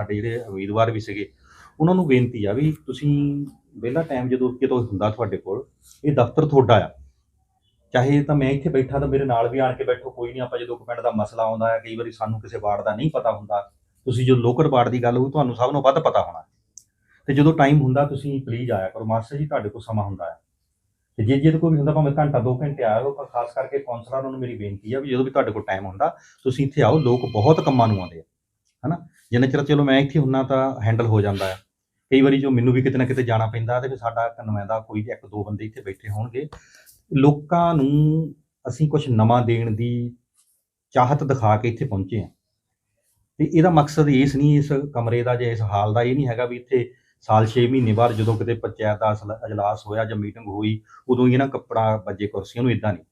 ਸਾਡੇ ਜਿਹੜੇ ਉਮੀਦਵਾਰ ਵੀ ਸੀਗੇ, ਉਹਨਾਂ ਨੂੰ ਬੇਨਤੀ ਆ ਵੀ ਤੁਸੀਂ ਵਿਹਲਾ ਟਾਈਮ ਜਦੋਂ ਕਿਤੋਂ ਹੁੰਦਾ ਤੁਹਾਡੇ ਕੋਲ, ਇਹ ਦਫ਼ਤਰ ਤੁਹਾਡਾ ਆ। ਚਾਹੇ ਤਾਂ ਮੈਂ ਇੱਥੇ ਬੈਠਾ ਤਾਂ ਮੇਰੇ ਨਾਲ ਵੀ ਆਣ ਕੇ ਬੈਠੋ, ਕੋਈ ਨਹੀਂ, ਆਪਾਂ ਜਦੋਂ ਕੋਈ ਪਿੰਡ ਦਾ ਮਸਲਾ ਆਉਂਦਾ ਹੈ, ਕਈ ਵਾਰੀ ਸਾਨੂੰ ਕਿਸੇ ਵਾਰਡ ਦਾ ਨਹੀਂ ਪਤਾ ਹੁੰਦਾ। ਤੁਸੀਂ ਜੋ ਲੋਕਲ ਵਾਰਡ ਦੀ ਗੱਲ ਹੋਊ, ਤੁਹਾਨੂੰ ਸਭ ਨੂੰ ਵੱਧ ਪਤਾ ਹੋਣਾ। ਤੇ ਜਦੋਂ ਟਾਈਮ ਹੁੰਦਾ, ਤੁਸੀਂ ਪਲੀਜ਼ ਆਇਆ ਕਰੋ। ਮਾਸਟਰ ਜੀ, ਤੁਹਾਡੇ ਕੋਲ ਸਮਾਂ ਹੁੰਦਾ ਹੈ। ਤੇ ਜੇ ਜੇ ਕੋਈ ਹੁੰਦਾ, ਭਾਵੇਂ ਘੰਟਾ 2 ਘੰਟੇ ਆਇਓ ਪਰ ਖਾਸ ਕਰਕੇ ਕੌਂਸਲਰਾਂ ਨੂੰ ਮੇਰੀ ਬੇਨਤੀ ਆ ਵੀ ਜਦੋਂ ਵੀ ਤੁਹਾਡੇ ਕੋਲ ਟਾਈਮ ਹੁੰਦਾ, ਤੁਸੀਂ ਇੱਥੇ ਆਓ, ਲੋਕ ਬਹੁਤ ਕੰਮਾਂ ਨੂੰ ਆਉਂਦੇ ਆ। ਹਨਾ? ਜਿੰਨਾ ਚਿਰ ਚਲੋ ਮੈਂ ਇੱਥੇ ਹੁੰਨਾ ਤਾਂ ਹੈਂਡਲ ਹੋ ਜਾਂਦਾ ਹੈ ਕਈ ਵਾਰੀ ਜੋ ਮੈਨੂੰ ਵੀ ਕਿਤੇ ਨਾ ਕਿਤੇ ਜਾਣਾ ਪੈਂਦਾ ਤੇ ਫਿਰ ਸਾਡਾ ਨੁਮਾਇੰਦਾ ਕੋਈ ਇੱਕ ਦੋ ਬੰਦੇ ਇੱਥੇ ਬੈਠੇ ਹੋਣਗੇ। ਲੋਕਾਂ ਨੂੰ ਅਸੀਂ ਕੁਝ ਨਵਾਂ ਦੇਣ ਦੀ ਚਾਹਤ ਦਿਖਾ ਕੇ ਇੱਥੇ ਪਹੁੰਚੇ ਆ। ਤੇ ਇਹਦਾ ਮਕਸਦ ਇਸ ਨਹੀਂ, ਇਸ ਕਮਰੇ ਦਾ ਜਾਂ ਇਸ ਹਾਲ ਦਾ ਇਹ ਨਹੀਂ ਹੈਗਾ ਵੀ ਇੱਥੇ ਸਾਲ 6 ਮਹੀਨੇ ਬਾਅਦ ਜਦੋਂ ਕਿਤੇ ਪੰਚਾਇਤ ਦਾ ਅਸਲ- ਅਜਲਾਸ ਹੋਇਆ ਜਾਂ ਮੀਟਿੰਗ ਹੋਈ, ਉਦੋਂ ਹੀ ਇਹਨਾਂ ਕੱਪੜਾ ਵੱਜੇ ਕੁਰਸੀਆਂ ਨੂੰ ਇਦਾਂ ਨਹੀਂ।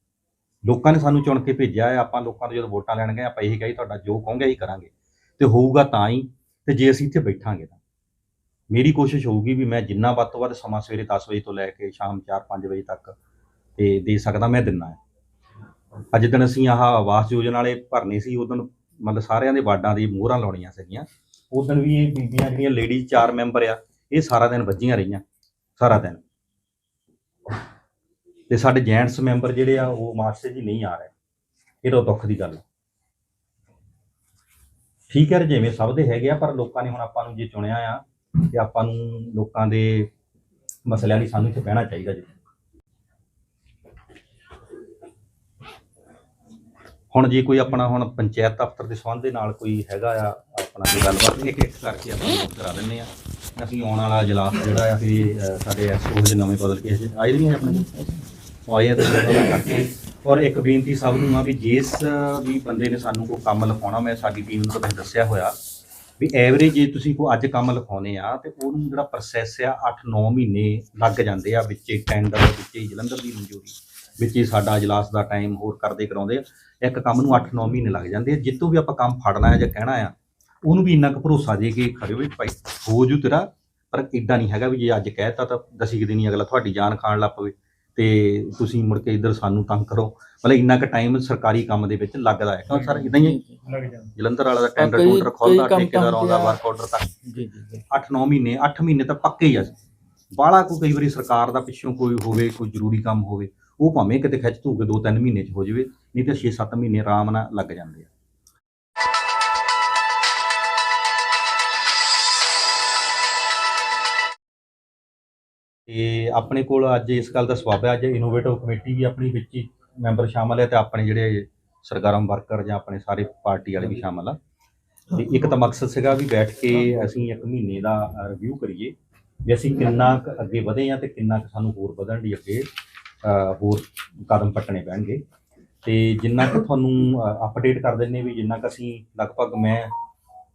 ਲੋਕਾਂ ਨੇ ਸਾਨੂੰ ਚੁਣ ਕੇ ਭੇਜਿਆ ਹੈ ਆਪਾਂ ਲੋਕਾਂ ਤੋਂ ਜਦੋਂ ਵੋਟਾਂ ਲੈਣ ਗਏ, ਆਪਾਂ ਇਹ ਕਹੀ ਤੁਹਾਡਾ ਜੋ ਕਹੋਗੇ ਇਹੀ ਕਰਾਂਗੇ। ਤੇ ਹੋਊਗਾ ਤਾਂ ਹੀ, ਤੇ ਜੇ ਅਸੀਂ ਇੱਥੇ ਬੈਠਾਂਗੇ ਤਾਂ। ਮੇਰੀ ਕੋਸ਼ਿਸ਼ ਹੋਊਗੀ ਵੀ ਮੈਂ ਜਿੰਨਾ ਵੱਧ ਤੋਂ ਵੱਧ ਸਮਾਂ ਸਵੇਰੇ 10 ਵਜੇ ਤੋਂ ਲੈ ਕੇ ਸ਼ਾਮ 4-5 ਵਜੇ ਤੱਕ ਤੇ ਦੇ ਸਕਦਾ ਮੈਂ ਦਿੰਨਾ ਹੈ ਅੱਜ ਦਿਨ ਅਸੀਂ ਆਹ ਆਵਾਸ ਯੋਜਨਾ ਵਾਲੇ ਭਰਨੇ ਸੀ ਉਦੋਂ ਮਤਲਬ ਸਾਰਿਆਂ ਦੇ ਵਾਰਡਾਂ ਦੀ ਮੋਹਰਾਂ ਲਾਉਣੀਆਂ ਸੀਗੀਆਂ। ਉਦੋਂ ਵੀ ਇਹ ਬੀਬੀਆਂ ਜਿਹੜੀਆਂ ਲੇਡੀਜ਼ ਚਾਰ ਮੈਂਬਰ ਆ, ਇਹ ਸਾਰਾ ਦਿਨ ਵੱਜੀਆਂ ਰਹੀਆਂ, ਸਾਰਾ ਦਿਨ। ਤੇ ਸਾਡੇ ਜੈਂਟਸ ਮੈਂਬਰ ਜਿਹੜੇ ਆ, ਉਹ ਮਾਸਟਰ ਜੀ ਨਹੀਂ ਆ ਰਹੇ। ਇਹ ਤਾਂ ਦੁੱਖ ਦੀ ਗੱਲ ਹੈ ਠੀਕ ਹੈ ਰਜੇਵੇਂ ਸਭ ਦੇ ਹੈਗੇ ਆ, ਪਰ ਲੋਕਾਂ ਨੇ ਹੁਣ ਆਪਾਂ ਨੂੰ ਜੇ ਚੁਣਿਆ ਆ ਤੇ ਆਪਾਂ ਨੂੰ ਲੋਕਾਂ ਦੇ ਮਸਲਿਆਂ ਲਈ ਸਾਨੂੰ ਇੱਥੇ ਬਹਿਣਾ ਚਾਹੀਦਾ ਜੀ। ਹੁਣ ਜੇ ਕੋਈ ਆਪਣਾ ਹੁਣ ਪੰਚਾਇਤ ਦਫ਼ਤਰ ਦੇ ਸੰਬੰਧ ਦੇ ਨਾਲ ਕੋਈ ਹੈਗਾ ਆ, ਆਪਣਾ ਕੋਈ ਗੱਲਬਾਤ ਇੱਕ ਇੱਕ ਕਰਕੇ ਆਪਾਂ ਨੋਟ ਕਰਾ ਦਿੰਨੇ ਆ। ਅਸੀਂ ਆਉਣ ਵਾਲਾ ਇਜਲਾਸ ਜਿਹੜਾ ਆ ਫਿਰ ਸਾਡੇ ਐਸਓ ਦੇ ਨਵੇਂ ਬਦਲ ਕੇ ਆਏ ਨਹੀਂ ਆਪਣੇ। ਆਏ ਆ ਤੇ ਕਰਕੇ ਔਰ ਇੱਕ ਬੇਨਤੀ ਸਭ ਨੂੰ ਆ ਵੀ ਜਿਸ ਵੀ ਬੰਦੇ ਨੇ ਸਾਨੂੰ ਕੋਈ ਕੰਮ ਲਿਖਾਉਣਾ, ਮੈਂ ਸਾਡੀ ਟੀਮ ਨੂੰ ਤਾਂ ਦੱਸਿਆ ਹੋਇਆ ਵੀ ਐਵਰੇਜ ਜੇ ਤੁਸੀਂ ਕੋਈ ਅੱਜ ਕੰਮ ਲਿਖਾਉਨੇ ਆ ਤੇ ਉਹਨੂੰ ਜਿਹੜਾ ਪ੍ਰੋਸੈਸ ਆ 8-9 ਮਹੀਨੇ ਲੱਗ ਜਾਂਦੇ ਆ ਵਿੱਚੇ ਟੈਂਡਰ ਵਿੱਚੇ, ਜਲੰਧਰ ਦੀ ਮਨਜ਼ੂਰੀ ਵਿੱਚੇ ਸਾਡਾ ਇਜਲਾਸ ਦਾ ਟਾਈਮ ਹੋਰ ਕਰਦੇ ਕਰਾਉਂਦੇ ਆ। ਇੱਕ ਕੰਮ ਨੂੰ 8-9 ਮਹੀਨੇ ਲੱਗ ਜਾਂਦੇ ਆ, ਜਿੱਤੋਂ ਵੀ ਆਪਾਂ ਕੰਮ ਫੜਨਾ ਹੈ ਜਾਂ ਕਹਿਣਾ ਆ, ਉਹਨੂੰ ਵੀ ਇੰਨਾ ਕੁ ਭਰੋਸਾ ਦੇ ਕੇ ਖੜੇ ਵੀ ਭਾਈ ਹੋ ਜੂ ਤੇਰਾ, ਪਰ ਇਦਾਂ ਨਹੀਂ ਹੈਗਾ ਵੀ ਜੇ ਅੱਜ ਕਹਿਤਾ ਤਾਂ ਦਸੀ ਕੁ ਦਿਨੀ ਅਗਲਾ ਤੁਹਾਡੀ ਜਾਨ ਖਾਣ ਲੱਗ ਪਵੇ। ਤੇ ਤੁਸੀਂ ਮੁੜ ਕੇ ਇੱਧਰ ਸਾਨੂੰ ਤੰਗ ਕਰੋ। ਮਤਲਬ ਇੰਨਾ ਕੁ ਟਾਈਮ ਸਰਕਾਰੀ ਕੰਮ ਦੇ ਵਿੱਚ ਲੱਗਦਾ ਹੈ। ਕਿਉਂ ਸਰ? ਇਦਾਂ ਹੀ ਹੈ? ਲੱਗ ਜਾਂਦਾ। ਜਲੰਧਰ ਵਾਲਾ ਦਾ ਟੈਂਡਰ ਟੂਡਰ ਖੋਲਦਾ ਠੇਕੇਦਾਰ ਆਉਂਦਾ। ਵਰਕ ਆਰਡਰ ਤੱਕ ਜੀ ਜੀ ਜੀ। 8-9 ਮਹੀਨੇ 8 ਮਹੀਨੇ ਤਾਂ ਪੱਕੇ ਹੀ ਆ ਬਾਹਲਾ ਕੋਈ ਕਈ ਵਾਰੀ ਸਰਕਾਰ ਦਾ ਪਿੱਛੋਂ ਕੋਈ ਹੋਵੇ ਕੋਈ ਜ਼ਰੂਰੀ ਕੰਮ ਹੋਵੇ ਉਹ ਭਾਵੇਂ ਕਿਤੇ ਖਿੱਚ ਧੂ ਕੇ 2-3 ਮਹੀਨੇ ਚ ਹੋ ਜਾਵੇ ਨਹੀਂ ਤਾਂ 6-7 ਮਹੀਨੇ ਆਰਾਮ ਨਾਲ ਲੱਗ ਜਾਂਦੇ ਆ। ਤੇ ਆਪਣੇ ਕੋਲ ਅੱਜ ਇਸ ਗੱਲ ਦਾ ਸਵਾਬ ਹੈ ਅੱਜ ਇਨੋਵੇਟਿਵ ਕਮੇਟੀ ਵੀ ਆਪਣੀ ਵਿੱਚ ਹੀ ਮੈਂਬਰ ਸ਼ਾਮਲ ਹੈ ਤੇ ਆਪਣੇ ਜਿਹੜੇ ਸਰਗਰਮ ਵਰਕਰ ਜਾਂ ਆਪਣੇ ਸਾਰੇ ਪਾਰਟੀ ਵਾਲੇ ਵੀ ਸ਼ਾਮਲ ਆ। ਤੇ ਇੱਕ ਤਾਂ ਮਕਸਦ ਸੀਗਾ ਵੀ ਬੈਠ ਕੇ ਅਸੀਂ ਇੱਕ ਮਹੀਨੇ ਦਾ ਰਿਵਿਊ ਕਰੀਏ ਵੀ ਅਸੀਂ ਕਿੰਨਾ ਕੁ ਅੱਗੇ ਵਧੇ ਆ ਤੇ ਕਿੰਨਾ ਕੁ ਸਾਨੂੰ ਹੋਰ ਵਧਣ ਦੀ ਅੱਗੇ ਹੋਰ ਕਦਮ ਪੱਟਣੇ ਪੈਣਗੇ। ਤੇ ਜਿੰਨਾ ਕੁ ਤੁਹਾਨੂੰ ਅਪਡੇਟ ਕਰ ਦਿੰਨੇ ਵੀ ਜਿੰਨਾ ਕੁ ਅਸੀਂ ਲਗਭਗ ਮੈਂ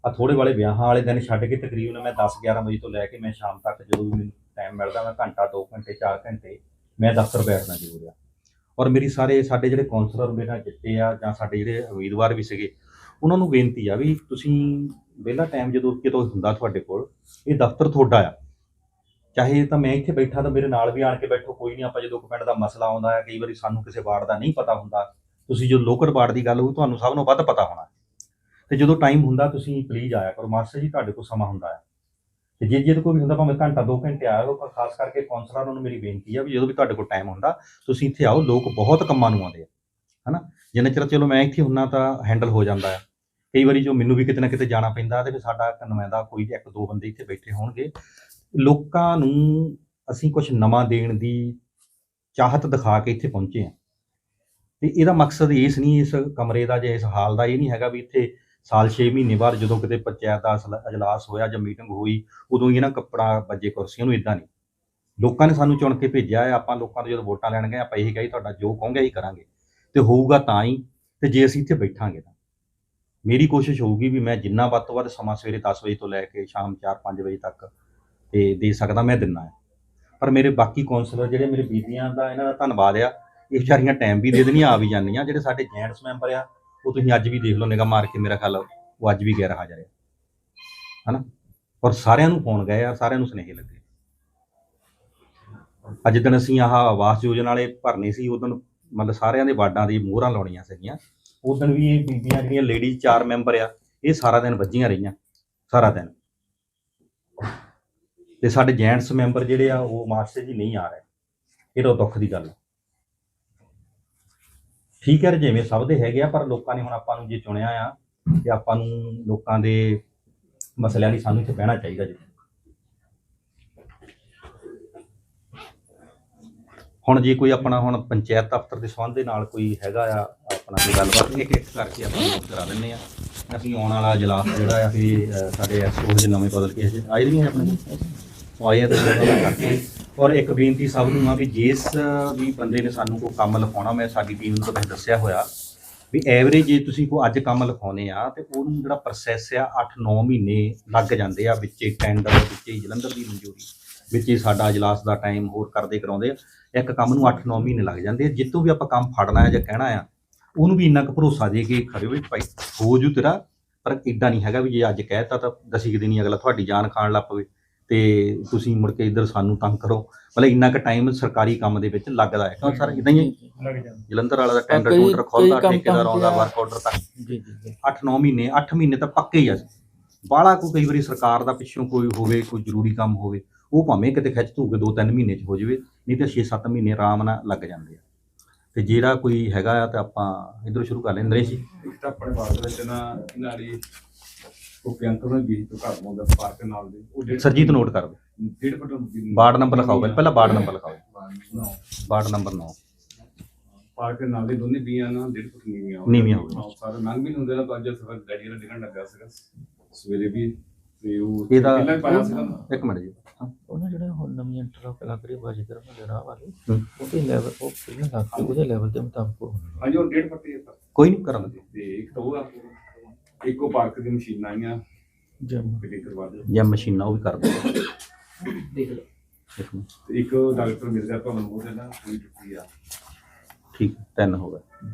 ਆ ਥੋੜੇ ਵਾਲੇ ਵਿਆਹਾਂ ਵਾਲੇ ਦਿਨ ਛੱਡ ਕੇ ਤਕਰੀਬਨ ਮੈਂ 10 11 ਵਜੇ ਤੋਂ ਲੈ ਕੇ ਮੈਂ ਸ਼ਾਮ ਤੱਕ ਜਦੋਂ ਵੀ ਮੈਨੂੰ ਟਾਈਮ ਮਿਲਦਾ, ਮੈਂ ਘੰਟਾ 2 ਘੰਟੇ 4 ਘੰਟੇ ਮੈਂ ਦਫ਼ਤਰ ਬੈਠਣਾ ਜ਼ਰੂਰ ਆ। ਔਰ ਮੇਰੀ ਸਾਰੇ ਸਾਡੇ ਜਿਹੜੇ ਕੌਂਸਲਰ ਮੇਰੇ ਨਾਲ ਜਿੱਤੇ ਆ ਜਾਂ ਸਾਡੇ ਜਿਹੜੇ ਉਮੀਦਵਾਰ ਵੀ ਸੀਗੇ, ਉਹਨਾਂ ਨੂੰ ਬੇਨਤੀ ਆ ਵੀ ਤੁਸੀਂ ਵਿਹਲਾ ਟਾਈਮ ਜਦੋਂ ਕਿਤੋਂ ਹੁੰਦਾ ਤੁਹਾਡੇ ਕੋਲ, ਇਹ ਦਫ਼ਤਰ ਤੁਹਾਡਾ ਆ। ਚਾਹੇ ਤਾਂ ਮੈਂ ਇੱਥੇ ਬੈਠਾ ਤਾਂ ਮੇਰੇ ਨਾਲ ਵੀ ਆਣ ਕੇ ਬੈਠੋ, ਕੋਈ ਨਹੀਂ, ਆਪਾਂ ਜਦੋਂ ਕੋਈ ਪਿੰਡ ਦਾ ਮਸਲਾ ਆਉਂਦਾ ਹੈ, ਕਈ ਵਾਰੀ ਸਾਨੂੰ ਕਿਸੇ ਵਾਰਡ ਦਾ ਨਹੀਂ ਪਤਾ ਹੁੰਦਾ। ਤੁਸੀਂ ਜੋ ਲੋਕਲ ਵਾਰਡ ਦੀ ਗੱਲ ਹੋਊ, ਤੁਹਾਨੂੰ ਸਭ ਨੂੰ ਵੱਧ ਪਤਾ ਹੋਣਾ। ਤੇ ਜਦੋਂ ਟਾਈਮ ਹੁੰਦਾ, ਤੁਸੀਂ ਪਲੀਜ਼ ਆਇਆ ਕਰੋ। ਮਾਸਟਰ ਜੀ, ਤੁਹਾਡੇ ਕੋਲ ਸਮਾਂ ਹੁੰਦਾ ਹੈ। ਤੇ ਜੇ ਜੇ ਕੋਈ ਵੀ ਹੁੰਦਾ ਭਾਵੇਂ ਘੰਟਾ 2 ਘੰਟੇ ਆਇਓ ਪਰ ਖਾਸ ਕਰਕੇ ਕੌਂਸਲਰਾਂ ਨੂੰ ਮੇਰੀ ਬੇਨਤੀ ਆ ਵੀ ਜਦੋਂ ਵੀ ਤੁਹਾਡੇ ਕੋਲ ਟਾਈਮ ਹੁੰਦਾ, ਤੁਸੀਂ ਇੱਥੇ ਆਓ, ਲੋਕ ਬਹੁਤ ਕੰਮਾਂ ਨੂੰ ਆਉਂਦੇ ਆ, ਹਨਾ? ਜਿੰਨਾ ਚਿਰ ਚਲੋ ਮੈਂ ਇੱਥੇ ਹੁੰਨਾ ਤਾਂ ਹੈਂਡਲ ਹੋ ਜਾਂਦਾ ਹੈ ਕਈ ਵਾਰੀ ਜੋ ਮੈਨੂੰ ਵੀ ਕਿਤੇ ਨਾ ਕਿਤੇ ਜਾਣਾ ਪੈਂਦਾ ਤੇ ਫਿਰ ਸਾਡਾ ਇੱਕ ਨੁਮਾਇੰਦਾ ਕੋਈ ਇੱਕ ਦੋ ਬੰਦੇ ਇੱਥੇ ਬੈਠੇ ਹੋਣਗੇ। ਲੋਕਾਂ ਨੂੰ ਅਸੀਂ ਕੁਝ ਨਵਾਂ ਦੇਣ ਦੀ ਚਾਹਤ ਦਿਖਾ ਕੇ ਇੱਥੇ ਪਹੁੰਚੇ ਆ। ਤੇ ਇਹਦਾ ਮਕਸਦ ਇਸ ਨਹੀਂ ਇਸ ਕਮਰੇ ਦਾ ਜਾਂ ਇਸ ਹਾਲ ਦਾ ਇਹ ਨਹੀਂ ਹੈਗਾ ਵੀ ਇੱਥੇ ਸਾਲ 6 ਮਹੀਨੇ ਬਾਅਦ ਜਦੋਂ ਕਿਤੇ ਪੰਚਾਇਤ ਦਾ ਅਸਲ- ਅਜਲਾਸ ਹੋਇਆ ਜਾਂ ਮੀਟਿੰਗ ਹੋਈ, ਉਦੋਂ ਹੀ ਇਹਨਾਂ ਕੱਪੜਾ ਵੱਜੇ ਕੁਰਸੀਆਂ ਨੂੰ ਇਦਾਂ ਨਹੀਂ। ਲੋਕਾਂ ਨੇ ਸਾਨੂੰ ਚੁਣ ਕੇ ਭੇਜਿਆ ਹੈ, ਆਪਾਂ ਲੋਕਾਂ ਤੋਂ ਜਦੋਂ ਵੋਟਾਂ ਲੈਣ ਗਏ, ਆਪਾਂ ਇਹੀ ਕਹੀ ਤੁਹਾਡਾ ਜੋ ਕਹੋਗੇ ਇਹੀ ਕਰਾਂਗੇ। ਤੇ ਹੋਊਗਾ ਤਾਂ ਹੀ, ਤੇ ਜੇ ਅਸੀਂ ਇੱਥੇ ਬੈਠਾਂਗੇ ਤਾਂ। ਮੇਰੀ ਕੋਸ਼ਿਸ਼ ਹੋਊਗੀ ਵੀ ਮੈਂ ਜਿੰਨਾ ਵੱਧ ਤੋਂ ਵੱਧ ਸਮਾਂ ਸਵੇਰੇ 10 ਵਜੇ ਤੋਂ ਲੈ ਕੇ ਸ਼ਾਮ 4-5 ਵਜੇ ਤੱਕ ਤੇ ਦੇ ਸਕਦਾ ਮੈਂ ਦਿੰਨਾ ਹੈ। ਪਰ ਮੇਰੇ ਬਾਕੀ ਕੌਂਸਲਰ ਜਿਹੜੇ ਮੇਰੇ ਬੀਬੀਆਂ ਦਾ ਇਹਨਾਂ ਦਾ ਧੰਨਵਾਦ ਆ, ਇਹ ਵਿਚਾਰੀਆਂ ਟਾਈਮ ਵੀ ਦੇ ਦੇਣੀਆਂ, ਆ ਵੀ ਜਾਂਦੀਆਂ, ਜਿਹੜੇ ਸਾਡੇ ਜੈਂਟਸ ਮੈਂਬਰ ਆ ਉਹ ਤੁਸੀਂ ਅੱਜ ਵੀ ਦੇਖ ਲਓ ਨਿਗਾ ਮਾਰ ਕੇ ਮੇਰਾ ਖਿਆਲ ਉਹ ਅੱਜ ਵੀ ਗੈਰ ਹਾਜ਼ਰ ਆ। ਹਨਾ? ਔਰ ਸਾਰਿਆਂ ਨੂੰ ਫੋਨ ਗਏ ਆ, ਸਾਰਿਆਂ ਨੂੰ ਸੁਨੇਹੇ ਲੱਗੇ। ਅੱਜ ਦਿਨ ਅਸੀਂ ਆਹ ਆਵਾਸ ਯੋਜਨਾ ਵਾਲੇ ਭਰਨੇ ਸੀ, ਉਦੋਂ ਮਤਲਬ ਸਾਰਿਆਂ ਦੇ ਵਾਰਡਾਂ ਦੀ ਮੋਹਰਾਂ ਲਾਉਣੀਆਂ ਸੀਗੀਆਂ। ਉਦੋਂ ਵੀ ਇਹ ਬੀਬੀਆਂ ਜਿਹੜੀਆਂ ਲੇਡੀਜ਼ ਚਾਰ ਮੈਂਬਰ ਆ, ਇਹ ਸਾਰਾ ਦਿਨ ਵੱਜੀਆਂ ਰਹੀਆਂ, ਸਾਰਾ ਦਿਨ। ਤੇ ਸਾਡੇ ਜੈਂਟਸ ਮੈਂਬਰ ਜਿਹੜੇ ਆ, ਉਹ ਮਾਸਟਰ ਜੀ ਨਹੀਂ ਆ ਰਹੇ। ਇਹ ਤਾਂ ਦੁੱਖ ਦੀ ਗੱਲ ਹੈ ਠੀਕ ਹੈ ਜਿਵੇਂ ਸਭ ਦੇ ਹੈਗੇ ਆ, ਪਰ ਲੋਕਾਂ ਨੇ ਹੁਣ ਆਪਾਂ ਨੂੰ ਜੇ ਚੁਣਿਆ ਆ, ਤੇ ਆਪਾਂ ਨੂੰ ਲੋਕਾਂ ਦੇ ਮਸਲਿਆਂ ਲਈ ਸਾਨੂੰ ਇੱਥੇ ਬਹਿਣਾ ਚਾਹੀਦਾ ਜੀ। ਹੁਣ ਜੇ ਕੋਈ ਆਪਣਾ ਹੁਣ ਪੰਚਾਇਤ ਦਫ਼ਤਰ ਦੇ ਸੰਬੰਧ ਦੇ ਨਾਲ ਕੋਈ ਹੈਗਾ ਆ, ਆਪਣਾ ਕੋਈ ਗੱਲਬਾਤ ਇੱਕ ਇੱਕ ਕਰਕੇ ਆਪਾਂ ਨੋਟ ਕਰਾ ਦਿੰਨੇ ਆ। ਅਸੀਂ ਆਉਣ ਵਾਲਾ ਇਜਲਾਸ ਜਿਹੜਾ ਆ ਵੀ ਸਾਡੇ ਐਸਓ ਦੇ ਨਵੇਂ ਬਦਲ ਕੇ ਆਏ ਨਹੀਂ ਆਪਣੇ। ਆਏ ਆ ਤੇ ਕਰਕੇ ਔਰ ਇੱਕ ਬੇਨਤੀ ਸਭ ਨੂੰ ਆ ਵੀ ਜਿਸ ਵੀ ਬੰਦੇ ਨੇ ਸਾਨੂੰ ਕੋਈ ਕੰਮ ਲਿਖਾਉਣਾ, ਮੈਂ ਸਾਡੀ ਟੀਮ ਨੂੰ ਤਾਂ ਵੈਸੇ ਦੱਸਿਆ ਹੋਇਆ ਵੀ ਐਵਰੇਜ ਜੇ ਤੁਸੀਂ ਕੋਈ ਅੱਜ ਕੰਮ ਲਿਖਾਉਨੇ ਆ, ਤੇ ਉਹਨੂੰ ਜਿਹੜਾ ਪ੍ਰੋਸੈਸ ਆ 8-9 ਮਹੀਨੇ ਲੱਗ ਜਾਂਦੇ ਆ ਵਿੱਚੇ ਟੈਂਡਰ ਵਿੱਚੇ ਜਲੰਧਰ ਦੀ ਮਨਜ਼ੂਰੀ, ਵਿੱਚ ਸਾਡਾ ਇਜਲਾਸ ਦਾ ਟਾਈਮ ਹੋਰ ਕਰਦੇ ਕਰਾਉਂਦੇ ਆ, ਇੱਕ ਕੰਮ ਨੂੰ 8-9 ਮਹੀਨੇ ਲੱਗ ਜਾਂਦੇ ਆ ਜਿੱਤੋਂ ਵੀ ਆਪਾਂ ਕੰਮ ਫੜਨਾ ਹੈ ਜਾਂ ਕਹਿਣਾ ਆ, ਉਹਨੂੰ ਵੀ ਇੰਨਾ ਕੁ ਭਰੋਸਾ ਦੇ ਕੇ ਖੜੇ ਵੀ ਭਾਈ ਹੋ ਜੂ ਤੇਰਾ, ਪਰ ਇਦਾਂ ਨਹੀਂ ਹੈਗਾ ਵੀ ਜੇ ਅੱਜ ਕਹਿਤਾ ਤਾਂ ਦਸੀ ਕੁ ਦਿਨੀ ਅਗਲਾ ਤੁਹਾਡੀ ਜਾਨ ਖਾਣ ਲੱਗ ਪਵੇ। ਤੇ ਤੁਸੀਂ ਮੁੜ ਕੇ ਇੱਧਰ ਸਾਨੂੰ ਤੰਗ ਕਰੋ। ਮਤਲਬ ਇੰਨਾ ਕੁ ਟਾਈਮ ਸਰਕਾਰੀ ਕੰਮ ਦੇ ਵਿੱਚ ਲੱਗਦਾ ਹੈ। ਕਿਉਂ ਸਰ ਇਦਾਂ ਹੀ ਹੈ? ਲੱਗ ਜਾਂਦਾ। ਜਲੰਧਰ ਵਾਲਾ ਦਾ ਟੈਂਡਰ ਟੂਡਰ ਖੋਲਦਾ ਠੇਕੇਦਾਰ ਆਉਂਦਾ। ਵਰਕ ਆਰਡਰ ਤੱਕ ਜੀ ਜੀ ਜੀ। 8-9 ਮਹੀਨੇ 8 ਮਹੀਨੇ ਤਾਂ ਪੱਕੇ ਹੀ ਆ। ਬਾਹਲਾ ਕੋਈ ਕਈ ਵਾਰੀ ਸਰਕਾਰ ਦਾ ਪਿੱਛੋਂ ਕੋਈ ਹੋਵੇ ਕੋਈ ਜ਼ਰੂਰੀ ਕੰਮ ਹੋਵੇ ਉਹ ਭਾਵੇਂ ਕਿਤੇ ਖਿੱਚ ਧੂਕੇ 2-3 ਮਹੀਨੇ ਚ ਹੋ ਜਾਵੇ ਨਹੀਂ ਤਾਂ 6-7 ਮਹੀਨੇ ਆਰਾਮ ਨਾਲ ਲੱਗ ਜਾਂਦੇ ਆ। ਤੇ ਜਿਹੜਾ ਕੋਈ ਹੈਗਾ ਆ ਤਾਂ ਆਪਾਂ ਇਧਰੋਂ ਸ਼ੁਰੂ ਕਰ ਲੈਂਦੇ ਜੀ। ਇੱਕ ਤਾਂ ਆਪਣੇ ਬਾਗ ਦੇ ਵਿੱਚ ਨਾ ਦੀ ਉਹ ਕੈਂਟਰ ਨੂੰ ਵੀ ਤੋਂ ਘਰ ਮੋਂਦਾ ਪਾਰਕ ਨਾਲ ਦੇ। ਉਹ ਡੇਢ ਸਰਜੀਤ ਨੋਟ ਕਰ ਦਿਓ। ਡੇਢ ਫੁੱਟ ਦੀ- ਵਾਰਡ ਨੰਬਰ ਲਿਖਾਓ ਪਹਿਲਾਂ ਪਹਿਲਾਂ ਵਾਰਡ ਨੰਬਰ ਲਿਖਾਓ। ਨੌ। ਵਾਰਡ ਨੰਬਰ 9 ਪਾਰਕ ਦੇ ਨਾਲ ਦੇ ਦੋਨੇ ਬੀਆਂ ਨਾ ਡੇਢ ਫੁੱਟ ਨੀਵੀਆਂ ਹੋ ਨੀਵੀਆਂ ਹੋ ਸਾਰੇ ਮੰਗ ਵੀ ਨਹੀਂ ਹੁੰਦੇ ਨਾ ਤਾਂ ਅੱਜ ਸਵੇਰ ਡੈਡੀ ਦਾ ਡਿਗਣ ਲੱਗਾ ਸੀਗਾ। ਸਵੇਰੇ ਵੀ ਤੇ ਉਹ ਇਹਦਾ- ਪਹਿਲਾਂ ਹੀ ਪਾਇਆ ਸੀਗਾ। ਨਾ। ਇੱਕ ਮਿੰਟ ਜੀ। ਉਹਨਾਂ ਜਿਹੜੇ ਹੁਣ ਨਵੀਂ ਇੰਟਰਲੌਕ ਲੱਗ ਰਹੀ ਬਾਜੀਗਰ ਮਹੱਲੇ ਰਾਹ ਵਾਲੀ ਹੂੰ। ਉਹਦੇ ਲੈਵਲ ਉਹ ਪਹਿਲਾਂ ਲੱਗ ਕੇ ਉਹਦੇ ਲੈਵਲ ਦੇ ਮੁਤਾਬਕ ਉਹ ਹੋਣਾ। ਹਾਂਜੀ ਉਹ ਡੇਢ ਫੁੱਟ ਹੀ ਹੈ। ਕੋਈ ਨਹੀਂ ਕਰਨ ਦੇ। ਤੇ ਇੱਕ ਤਾਂ ਉਹ ਆ। ਇੱਕੋ ਪਾਰਕ ਦੀ ਮਸ਼ੀਨਾਂ ਆਈਆਂ। ਜਿਮ। ਫਿਟਿੰਗ ਕਰਵਾ ਦੇ ਜਾਂ ਮਸ਼ੀਨਾਂ ਉਹ ਵੀ ਕਰ ਦਿਓ। ਦੇਖ ਲਓ। ਇੱਕ ਮਿੰਟ। ਤੇ ਇੱਕ ਡਾਕਟਰ ਮਿਰਜ਼ਾ ਭਵਨ ਮੋਹ ਦਾ ਕੋਈ ਟੁੱਟੀ ਆ। ਠੀਕ ਤਿੰਨ ਹੋ ਗਏ।